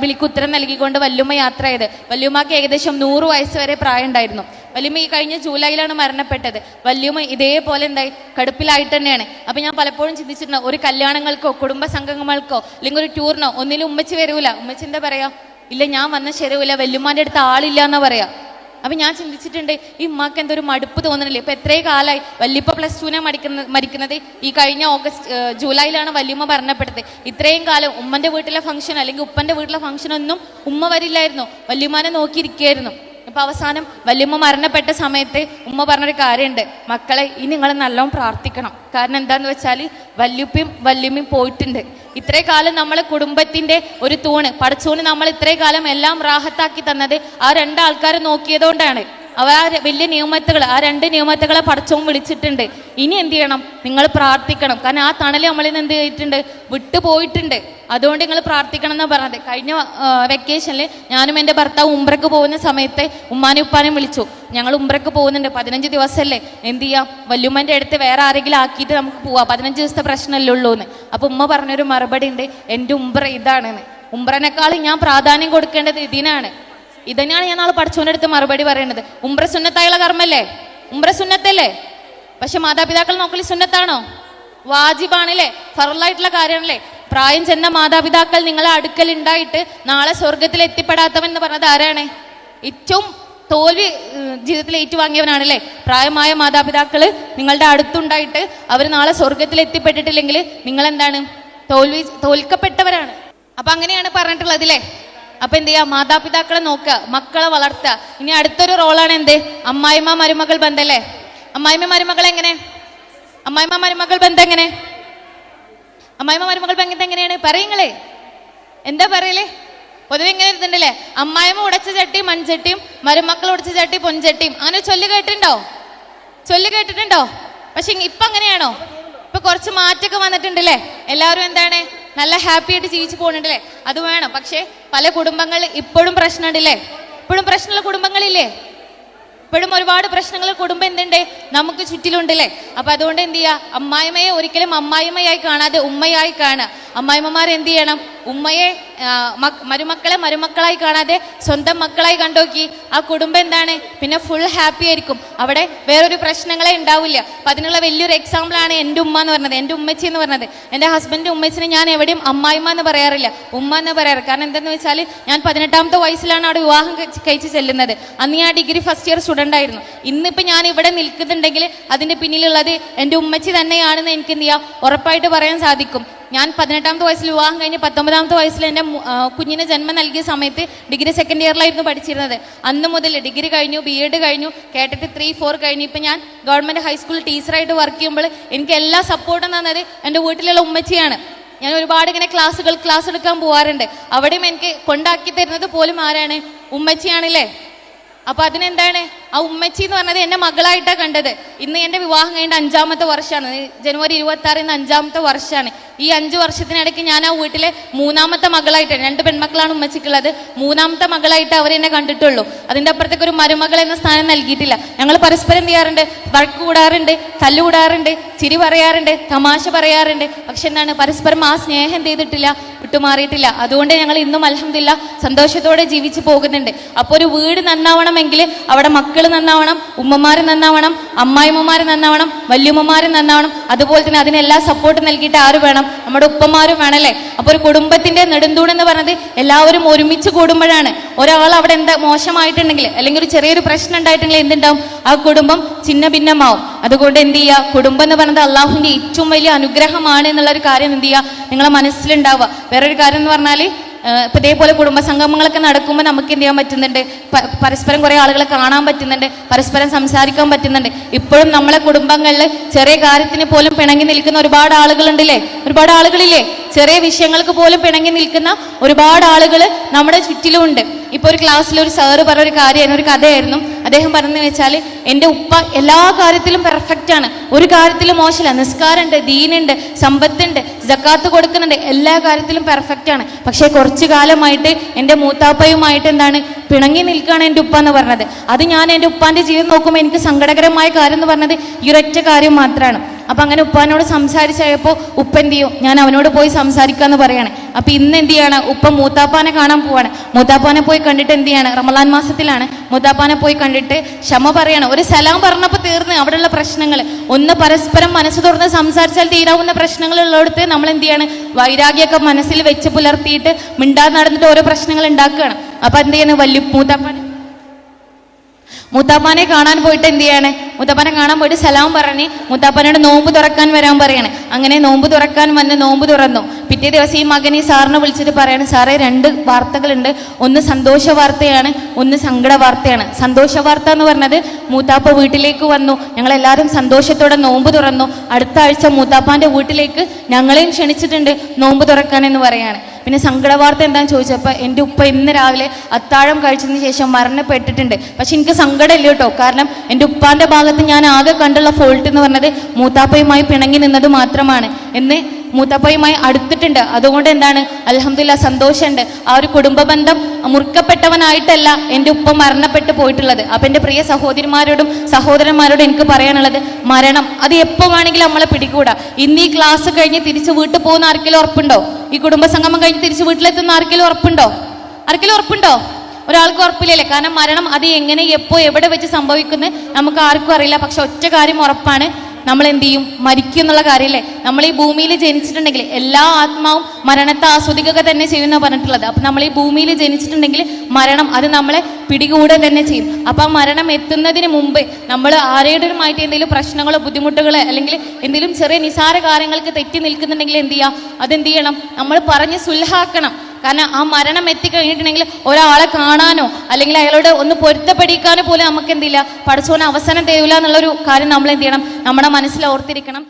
വിളിക്കുത്തരം നൽകിക്കൊണ്ട് വല്യമ്മ യാത്ര ചെയ്ത് വല്യമ്മക്ക് ഏകദേശം നൂറ് വയസ്സ് വരെ പ്രായമുണ്ടായിരുന്നു. വല്യമ്മ ഈ കഴിഞ്ഞ ജൂലൈയിലാണ് മരണപ്പെട്ടത്. വല്യമ്മ ഇതേപോലെ എന്തായി? കടുപ്പിലായിട്ട് തന്നെയാണ്. അപ്പൊ ഞാൻ പലപ്പോഴും ചിന്തിച്ചിട്ടുണ്ട് ഒരു കല്യാണങ്ങൾക്കോ കുടുംബ സംഗമങ്ങൾക്കോ അല്ലെങ്കിൽ ഒരു ടൂറിനോ ഒന്നിലും ഉമ്മച്ചി വരൂല. ഉമ്മച്ചി എന്താ പറയാ? ഇല്ല ഞാൻ വന്ന ശരിയാവില്ല വല്യമ്മാന്റെ അടുത്ത് ആളില്ല എന്നാ പറയാ. അപ്പൊ ഞാൻ ചിന്തിച്ചിട്ടുണ്ട് ഈ ഉമ്മാക്ക് എന്തൊരു മടുപ്പ് തോന്നണില്ലേ? ഇപ്പൊ എത്രയും കാലമായി വല്യപ്പ പ്ലസ് ടുവിനെ മടിക്കുന്ന മരിക്കുന്നത് ഈ കഴിഞ്ഞ ഓഗസ്റ്റ് ജൂലൈയിലാണ് വല്യമ്മ മരണപ്പെട്ടത്. ഇത്രയും കാലം ഉമ്മന്റെ വീട്ടിലെ ഫംഗ്ഷൻ അല്ലെങ്കിൽ ഉപ്പന്റെ വീട്ടിലെ ഫംഗ്ഷൻ ഒന്നും ഉമ്മ വരില്ലായിരുന്നു. വല്യമ്മാനെ നോക്കിയിരിക്കുകയായിരുന്നു. ഇപ്പൊ അവസാനം വല്യമ്മ മരണപ്പെട്ട സമയത്ത് ഉമ്മ പറഞ്ഞൊരു കാര്യമുണ്ട് മക്കളെ ഇനി നിങ്ങൾ നല്ലോണം പ്രാർത്ഥിക്കണം. കാരണം എന്താന്ന് വെച്ചാൽ വല്യുപ്പയും വല്യമ്മയും പോയിട്ടുണ്ട്. ഇത്രേ കാലം നമ്മളെ കുടുംബത്തിന്റെ ഒരു തൂണ് പടച്ചൂണ് നമ്മൾ ഇത്രേ കാലം എല്ലാം റാഹത്താക്കി തന്നത് ആ രണ്ടാൾക്കാരെ നോക്കിയതുകൊണ്ടാണ്. അവ ആ വലിയ നിയമത്തുകൾ ആ രണ്ട് നിയമത്തുകളെ പടച്ചവും വിളിച്ചിട്ടുണ്ട്. ഇനി എന്ത് ചെയ്യണം? നിങ്ങൾ പ്രാർത്ഥിക്കണം. കാരണം ആ തണൽ നമ്മളിൽ നിന്ന് എന്ത് ചെയ്തിട്ടുണ്ട്? വിട്ടുപോയിട്ടുണ്ട് അതുകൊണ്ട് നിങ്ങൾ പ്രാർത്ഥിക്കണം എന്നാണ് പറഞ്ഞത്. കഴിഞ്ഞ വെക്കേഷനിൽ ഞാനും എന്റെ ഭർത്താവ് ഉംറക്ക് പോകുന്ന സമയത്ത് ഉമ്മാനും ഉപ്പാനും വിളിച്ചു. ഞങ്ങൾ ഉംറക്ക് പോകുന്നുണ്ട്. പതിനഞ്ച് ദിവസമല്ലേ എന്ത് ചെയ്യാം? വല്യുമ്മന്റെ അടുത്ത് വേറെ ആരെങ്കിലും ആക്കിയിട്ട് നമുക്ക് പോവാം. പതിനഞ്ച് ദിവസത്തെ പ്രശ്നമല്ലേ ഉള്ളൂ എന്ന് അപ്പോൾ ഉമ്മ പറഞ്ഞൊരു മറുപടി ഉണ്ട്. എന്റെ ഉംറ ഇതാണെന്ന്. ഉംറനേക്കാളും ഞാൻ പ്രാധാന്യം കൊടുക്കേണ്ടത് ഇതിനാണ്. ഇതന്നെയാണ് ഞാൻ നാളെ പഠിച്ചവന്റെ അടുത്ത് മറുപടി പറയുന്നത് ഉംറ സുന്നത്തായുള്ള കർമ്മല്ലേ? ഉംറ സുന്നത്തല്ലേ? പക്ഷെ മാതാപിതാക്കൾ നോക്കൽ സുന്നത്താണോ? വാജിബാണല്ലേ? ഫറലായിട്ടുള്ള കാര്യമാണല്ലേ? പ്രായം ചെന്ന മാതാപിതാക്കൾ നിങ്ങളെ അടുക്കൽ ഉണ്ടായിട്ട് നാളെ സ്വർഗത്തിൽ എത്തിപ്പെടാത്തവൻ എന്ന് പറഞ്ഞത് ആരാണ്? ഏറ്റവും തോൽവി ജീവിതത്തിൽ ഏറ്റുവാങ്ങിയവനാണല്ലേ? പ്രായമായ മാതാപിതാക്കൾ നിങ്ങളുടെ അടുത്തുണ്ടായിട്ട് അവർ നാളെ സ്വർഗത്തിൽ എത്തിപ്പെട്ടിട്ടില്ലെങ്കിൽ നിങ്ങൾ എന്താണ് തോൽവി തോൽക്കപ്പെട്ടവരാണ്. അപ്പൊ അങ്ങനെയാണ് പറഞ്ഞിട്ടുള്ളത് അല്ലേ അപ്പൊ എന്ത് ചെയ്യാ? മാതാപിതാക്കളെ നോക്കുക മക്കളെ വളർത്തുക. ഇനി അടുത്തൊരു റോളാണ് എന്ത്? അമ്മായിമ്മ മരുമകൾ ബന്ധല്ലേ? അമ്മായിമ്മ മരുമകൾ എങ്ങനെ? അമ്മായിമ്മ മരുമകൾ ബന്ധം എങ്ങനെ? അമ്മായിമ്മ മരുമകൾ ബന്ധം എങ്ങനെയാണ്? പറയുങ്ങളേ എന്താ പറയലേ? പൊതുവെ ഇങ്ങനെ ഇരുന്നുണ്ടല്ലേ അമ്മായിമ്മ ഉടച്ച ചട്ടി മൺചട്ടിയും മരുമക്കൾ ഉടച്ച ചട്ടി പൊൻചട്ടിയും. അങ്ങനെ ചൊല്ല് കേട്ടിട്ടുണ്ടോ? ചൊല്ല് കേട്ടിട്ടുണ്ടോ? പക്ഷെ ഇപ്പൊ അങ്ങനെയാണോ? ഇപ്പൊ കുറച്ച് മാറ്റമൊക്കെ വന്നിട്ടുണ്ടല്ലേ? എല്ലാവരും എന്താണ്? നല്ല ഹാപ്പി ആയിട്ട് ജീവിച്ചു പോകണുണ്ടല്ലേ അത് വേണം. പക്ഷേ പല കുടുംബങ്ങൾ ഇപ്പോഴും പ്രശ്നമുണ്ടല്ലേ? ഇപ്പോഴും പ്രശ്നമുള്ള കുടുംബങ്ങളില്ലേ? ഇപ്പോഴും ഒരുപാട് പ്രശ്നങ്ങൾ കുടുംബം എന്തുണ്ട്? നമുക്ക് ചുറ്റിലുണ്ടല്ലേ? അപ്പൊ അതുകൊണ്ട് എന്ത് ചെയ്യുക? അമ്മായിമ്മയെ ഒരിക്കലും അമ്മായിമ്മയായി കാണാതെ ഉമ്മയായി കാണുക. അമ്മായിമ്മമാർ എന്ത് ചെയ്യണം? ഉമ്മയെ മരുമക്കളെ മരുമക്കളായി കാണാതെ സ്വന്തം മക്കളായി കണ്ടോക്കി. ആ കുടുംബം എന്താണ്? പിന്നെ ഫുൾ ഹാപ്പി ആയിരിക്കും. അവിടെ വേറൊരു പ്രശ്നങ്ങളെ ഉണ്ടാവില്ല. അപ്പം അതിനുള്ള വലിയൊരു എക്സാമ്പിളാണ് എന്റെ ഉമ്മ എന്ന് പറഞ്ഞത്. എന്റെ ഉമ്മച്ചി എന്ന് പറഞ്ഞത്. എന്റെ ഹസ്ബൻഡ് ഉമ്മച്ചിനെ ഞാൻ എവിടെയും അമ്മായിമ്മ എന്ന് പറയാറില്ല. ഉമ്മ എന്ന് പറയാറ്. കാരണം എന്തെന്ന് വെച്ചാൽ ഞാൻ പതിനെട്ടാമത്തെ വയസ്സിലാണ് അവിടെ വിവാഹം കഴിച്ച് ചെല്ലുന്നത്. അന്ന് ഞാൻ ഡിഗ്രി ഫസ്റ്റ് ഇയർ സ്റ്റുഡന്റ് ആയിരുന്നു. ഇന്നിപ്പോൾ ഞാൻ ഇവിടെ നിൽക്കുന്നുണ്ടെങ്കിൽ അതിന്റെ പിന്നിലുള്ളത് എന്റെ ഉമ്മച്ചി തന്നെയാണെന്ന് എനിക്ക് എന്ത് ചെയ്യാം? ഉറപ്പായിട്ട് പറയാൻ സാധിക്കും. ഞാൻ പതിനെട്ടാമത്തെ വയസ്സിൽ വിവാഹം കഴിഞ്ഞ് പത്തൊമ്പതാമത്തെ വയസ്സിൽ എന്റെ കുഞ്ഞിനെ ജന്മം നൽകിയ സമയത്ത് ഡിഗ്രി സെക്കൻഡ് ഇയറിലായിരുന്നു പഠിച്ചിരുന്നത്. അന്ന് മുതൽ ഡിഗ്രി കഴിഞ്ഞു ബി എഡ് കഴിഞ്ഞു കേട്ടിട്ട് ത്രീ ഫോർ കഴിഞ്ഞു. ഇപ്പം ഞാൻ ഗവൺമെന്റ് ഹൈസ്കൂൾ ടീച്ചറായിട്ട് വർക്ക് ചെയ്യുമ്പോൾ എനിക്ക് എല്ലാ സപ്പോർട്ടും തന്നത് എന്റെ വീട്ടിലുള്ള ഉമ്മച്ചിയാണ്. ഞാൻ ഒരുപാട് ഇങ്ങനെ ക്ലാസ്സുകൾ ക്ലാസ് എടുക്കാൻ പോകാറുണ്ട് അവിടെയും എനിക്ക് കൊണ്ടാക്കി തരുന്നത് പോലും ആരാണ്? ഉമ്മച്ചിയാണല്ലേ? അപ്പൊ അതിനെന്താണ്? ആ ഉമ്മച്ചി എന്ന് പറഞ്ഞത് എന്റെ മകളായിട്ടാണ് കണ്ടത്. ഇന്ന് എന്റെ വിവാഹം കഴിഞ്ഞ അഞ്ചാമത്തെ വർഷമാണ്. ജനുവരി ഇരുപത്തി ആറിന്ന് അഞ്ചാമത്തെ വർഷമാണ്. ഈ അഞ്ച് വർഷത്തിനിടയ്ക്ക് ഞാൻ ആ വീട്ടിലെ മൂന്നാമത്തെ മകളായിട്ടാണ്. രണ്ട് പെൺമക്കളാണ് ഉമ്മച്ചിക്കുള്ളത്. മൂന്നാമത്തെ മകളായിട്ട് അവർ എന്നെ കണ്ടിട്ടുള്ളൂ. അതിന്റെ അപ്പുറത്തേക്ക് ഒരു മരുമകൾ എന്ന സ്ഥാനം നൽകിയിട്ടില്ല. ഞങ്ങൾ പരസ്പരം ചെയ്യാറുണ്ട്? വഴക്ക് കൂടാറുണ്ട് തല്ലുകൂടാറുണ്ട് ചിരി പറയാറുണ്ട് തമാശ പറയാറുണ്ട്. പക്ഷെ എന്താണ്? പരസ്പരം ആ സ്നേഹം ചെയ്തിട്ടില്ല? വിട്ടുമാറിയിട്ടില്ല. അതുകൊണ്ട് ഞങ്ങൾ ഇന്നും അലഹമില്ല സന്തോഷത്തോടെ ജീവിച്ചു പോകുന്നുണ്ട്. അപ്പോൾ ഒരു വീട് നന്നാവണമെങ്കിൽ അവിടെ മക്കൾ നന്നാവണം ഉമ്മമാർ നന്നാവണം അമ്മായിമ്മമാർ നന്നാവണം വല്യമ്മമാർ നന്നാവണം. അതുപോലെ തന്നെ അതിനെല്ലാം സപ്പോർട്ട് നൽകിയിട്ട് ആര് വേണം? നമ്മുടെ ഉപ്പമാരും വേണമല്ലേ അപ്പോൾ ഒരു കുടുംബത്തിന്റെ നെടുന്തൂൺ എന്ന് പറഞ്ഞത് എല്ലാവരും ഒരുമിച്ച് കൂടുമ്പോഴാണ്. ഒരാൾ അവിടെ എന്താ മോശമായിട്ടുണ്ടെങ്കിൽ അല്ലെങ്കിൽ ഒരു ചെറിയൊരു പ്രശ്നം ഉണ്ടായിട്ടുണ്ടെങ്കിൽ എന്തുണ്ടാവും? ആ കുടുംബം ചിന്ന ഭിന്നമാവും. അതുകൊണ്ട് എന്ത് ചെയ്യുക? കുടുംബം എന്ന് പറയുന്നത് അള്ളാഹുവിന്റെ ഏറ്റവും വലിയ അനുഗ്രഹമാണ് എന്നുള്ള ഒരു കാര്യം എന്ത് ചെയ്യുക? നിങ്ങളെ മനസ്സിലുണ്ടാവുക. വേറൊരു കാര്യം എന്ന് പറഞ്ഞാൽ ഇപ്പൊ ഇതേപോലെ കുടുംബ സംഗമങ്ങളൊക്കെ നടക്കുമ്പോൾ നമുക്ക് എന്ത് ചെയ്യാൻ പറ്റുന്നുണ്ട്? പരസ്പരം കുറെ ആളുകളെ കാണാൻ പറ്റുന്നുണ്ട് പരസ്പരം സംസാരിക്കാൻ പറ്റുന്നുണ്ട്. ഇപ്പോഴും നമ്മളെ കുടുംബങ്ങളിൽ ചെറിയ കാര്യത്തിന് പോലും പിണങ്ങി നിൽക്കുന്ന ഒരുപാട് ആളുകളുണ്ടല്ലേ? ഒരുപാട് ആളുകളില്ലേ? ചെറിയ വിഷയങ്ങൾക്ക് പോലും പിണങ്ങി നിൽക്കുന്ന ഒരുപാട് ആളുകൾ നമ്മുടെ ചുറ്റിലുമുണ്ട്. ഇപ്പൊ ഒരു ക്ലാസ്സിൽ ഒരു സാറ് പറഞ്ഞ ഒരു കാര്യമായിരുന്നു ഒരു കഥയായിരുന്നു. അദ്ദേഹം പറഞ്ഞു വെച്ചാൽ എന്റെ ഉപ്പ എല്ലാ കാര്യത്തിലും പെർഫെക്റ്റ് ആണ്. ഒരു കാര്യത്തിലും മോശമില്ല. നിസ്കാരമുണ്ട് ദീനുണ്ട് സമ്പത്തുണ്ട് ജക്കാത്ത് കൊടുക്കുന്നുണ്ട്. എല്ലാ കാര്യത്തിലും പെർഫെക്റ്റ് ആണ്. പക്ഷേ കുറച്ചു കാലമായിട്ട് എന്റെ മൂത്താപ്പയുമായിട്ട് എന്താണ് പിണങ്ങി നിൽക്കുകയാണ് എന്റെ ഉപ്പ എന്ന് പറഞ്ഞത്. അത് ഞാൻ എന്റെ ഉപ്പാന്റെ ജീവിതം നോക്കുമ്പോൾ എനിക്ക് സങ്കടകരമായ കാര്യം എന്ന് പറഞ്ഞത് ഈ ഒരൊറ്റ കാര്യം മാത്രമാണ് അപ്പൊ അങ്ങനെ ഉപ്പാനോട് സംസാരിച്ചപ്പോൾ ഉപ്പ എന്ത് ചെയ്യും? ഞാൻ അവനോട് പോയി സംസാരിക്കാന്ന് പറയാണ്. അപ്പൊ ഇന്ന് എന്ത് ചെയ്യാണ്? ഉപ്പ മൂത്താപ്പാനെ കാണാൻ പോവാണ്. മൂത്താപ്പാനെ പോയി കണ്ടിട്ട് എന്ത് ചെയ്യാണ്? റമലാൻ മാസത്തിലാണ്. മൂത്താപ്പാനെ പോയി കണ്ടിട്ട് ക്ഷമ പറയാണ്. ഒരു സലാം പറഞ്ഞപ്പോൾ തീർന്ന് അവിടെയുള്ള പ്രശ്നങ്ങൾ ഒന്ന് പരസ്പരം മനസ്സ് തുറന്ന് സംസാരിച്ചാൽ തീരാവുന്ന പ്രശ്നങ്ങൾ ഉള്ളിടത്ത് നമ്മൾ എന്ത് ചെയ്യാണ്? വൈരാഗ്യമൊക്കെ മനസ്സിൽ വെച്ച് പുലർത്തിയിട്ട് മിണ്ടാതെ നടന്നിട്ട് ഓരോ പ്രശ്നങ്ങൾ ഉണ്ടാക്കുകയാണ്. അപ്പൊ എന്ത് ചെയ്യുന്നത് വല്യ മൂത്താപ്പാനെ മുത്താപ്പാനെ കാണാൻ പോയിട്ട് എന്ത് ചെയ്യാണ്? മുത്താപ്പാനെ കാണാൻ പോയിട്ട് സലാം പറഞ്ഞ് മുത്താപ്പാനോട് നോമ്പ് തുറക്കാൻ വരാൻ പറയാണ്. അങ്ങനെ നോമ്പ് തുറക്കാൻ വന്ന് നോമ്പ് തുറന്നു. പിറ്റേ ദിവസം ഈ മകൻ ഈ സാറിനെ വിളിച്ചിട്ട് പറയാണ് സാറേ രണ്ട് വാർത്തകളുണ്ട്. ഒന്ന് സന്തോഷ വാർത്തയാണ് ഒന്ന് സങ്കട വാർത്തയാണ്. സന്തോഷ വാർത്ത എന്ന് പറഞ്ഞത് മൂത്താപ്പ വീട്ടിലേക്ക് വന്നു. ഞങ്ങളെല്ലാവരും സന്തോഷത്തോടെ നോമ്പ് തുറന്നു. അടുത്ത ആഴ്ച മൂത്താപ്പാന്റെ വീട്ടിലേക്ക് ഞങ്ങളെയും ക്ഷണിച്ചിട്ടുണ്ട് നോമ്പ് തുറക്കാൻ എന്ന് പറയാണ്. പിന്നെ സങ്കടവാർത്ത എന്താണെന്ന് ചോദിച്ചപ്പോൾ എന്റെ ഉപ്പ ഇന്ന് രാവിലെ അത്താഴം കഴിച്ചതിന് ശേഷം മരണപ്പെട്ടിട്ടുണ്ട്. പക്ഷെ എനിക്ക് സങ്കടമില്ല കേട്ടോ. കാരണം എന്റെ ഉപ്പാന്റെ ഭാഗത്ത് ഞാൻ ആകെ കണ്ടുള്ള ഫോൾട്ട് എന്ന് പറഞ്ഞത് മൂത്താപ്പയുമായി പിണങ്ങി നിന്നത് മാത്രമാണ്. എന്ന് മൂത്താപ്പയുമായി അടുത്തിട്ടുണ്ട്. അതുകൊണ്ട് എന്താണ്? അലഹമില്ല സന്തോഷമുണ്ട്. ആ ഒരു കുടുംബ ബന്ധം മുറിക്കപ്പെട്ടവനായിട്ടല്ല എന്റെ ഉപ്പ മരണപ്പെട്ടു പോയിട്ടുള്ളത്. അപ്പം എന്റെ പ്രിയ സഹോദരിമാരോടും സഹോദരന്മാരോടും എനിക്ക് പറയാനുള്ളത് മരണം. അത് എപ്പോൾ വേണമെങ്കിലും നമ്മളെ പിടികൂടാ. ഇന്ന് ഈ ക്ലാസ് കഴിഞ്ഞ് തിരിച്ച് വീട്ടിൽ പോകുന്ന ആർക്കെങ്കിലും ഉറപ്പുണ്ടോ? ഈ കുടുംബ സംഗമം കഴിഞ്ഞ് തിരിച്ച് വീട്ടിലെത്തുന്ന ആർക്കെങ്കിലും ഉറപ്പുണ്ടോ? ആർക്കെങ്കിലും ഉറപ്പുണ്ടോ? ഒരാൾക്ക് ഉറപ്പില്ലല്ലേ? കാരണം മരണം അത് എങ്ങനെ എപ്പോ എവിടെ വെച്ച് സംഭവിക്കുന്നത് നമുക്ക് ആർക്കും അറിയില്ല. പക്ഷെ ഒറ്റ കാര്യം ഉറപ്പാണ്. നമ്മൾ എന്ത് ചെയ്യും മരിക്കും എന്നുള്ള കാര്യമല്ലേ നമ്മൾ ഈ ഭൂമിയിൽ ജനിച്ചിട്ടുണ്ടെങ്കിൽ എല്ലാ ആത്മാവും മരണത്തെ ആസ്വദിക്കുക തന്നെ ചെയ്യുന്ന പറഞ്ഞിട്ടുള്ളത്. അപ്പൊ നമ്മൾ ഈ ഭൂമിയിൽ ജനിച്ചിട്ടുണ്ടെങ്കിൽ മരണം അത് നമ്മളെ പിടികൂടുക തന്നെ ചെയ്യും. അപ്പൊ ആ മരണം എത്തുന്നതിന് മുമ്പ് നമ്മൾ ആരോടുമായിട്ട് എന്തെങ്കിലും പ്രശ്നങ്ങളോ ബുദ്ധിമുട്ടുകളോ അല്ലെങ്കിൽ എന്തെങ്കിലും ചെറിയ നിസാര കാര്യങ്ങൾക്ക് തെറ്റി നിൽക്കുന്നുണ്ടെങ്കിൽ എന്ത് ചെയ്യുക അതെന്ത് ചെയ്യണം നമ്മൾ പറഞ്ഞ് സുൽഹാക്കണം. കാരണം ആ മരണം എത്തിക്കഴിഞ്ഞിട്ടുണ്ടെങ്കിൽ ഒരാളെ കാണാനോ അല്ലെങ്കിൽ അയാളോട് ഒന്ന് പൊരുത്തപ്പെടിക്കാനോ പോലും നമുക്ക് എന്തില്ല പഠിച്ചോനെ അവസാനം തരൂല എന്നുള്ളൊരു കാര്യം നമ്മൾ എന്ത് ചെയ്യണം? നമ്മുടെ മനസ്സിൽ ഓർത്തിരിക്കണം.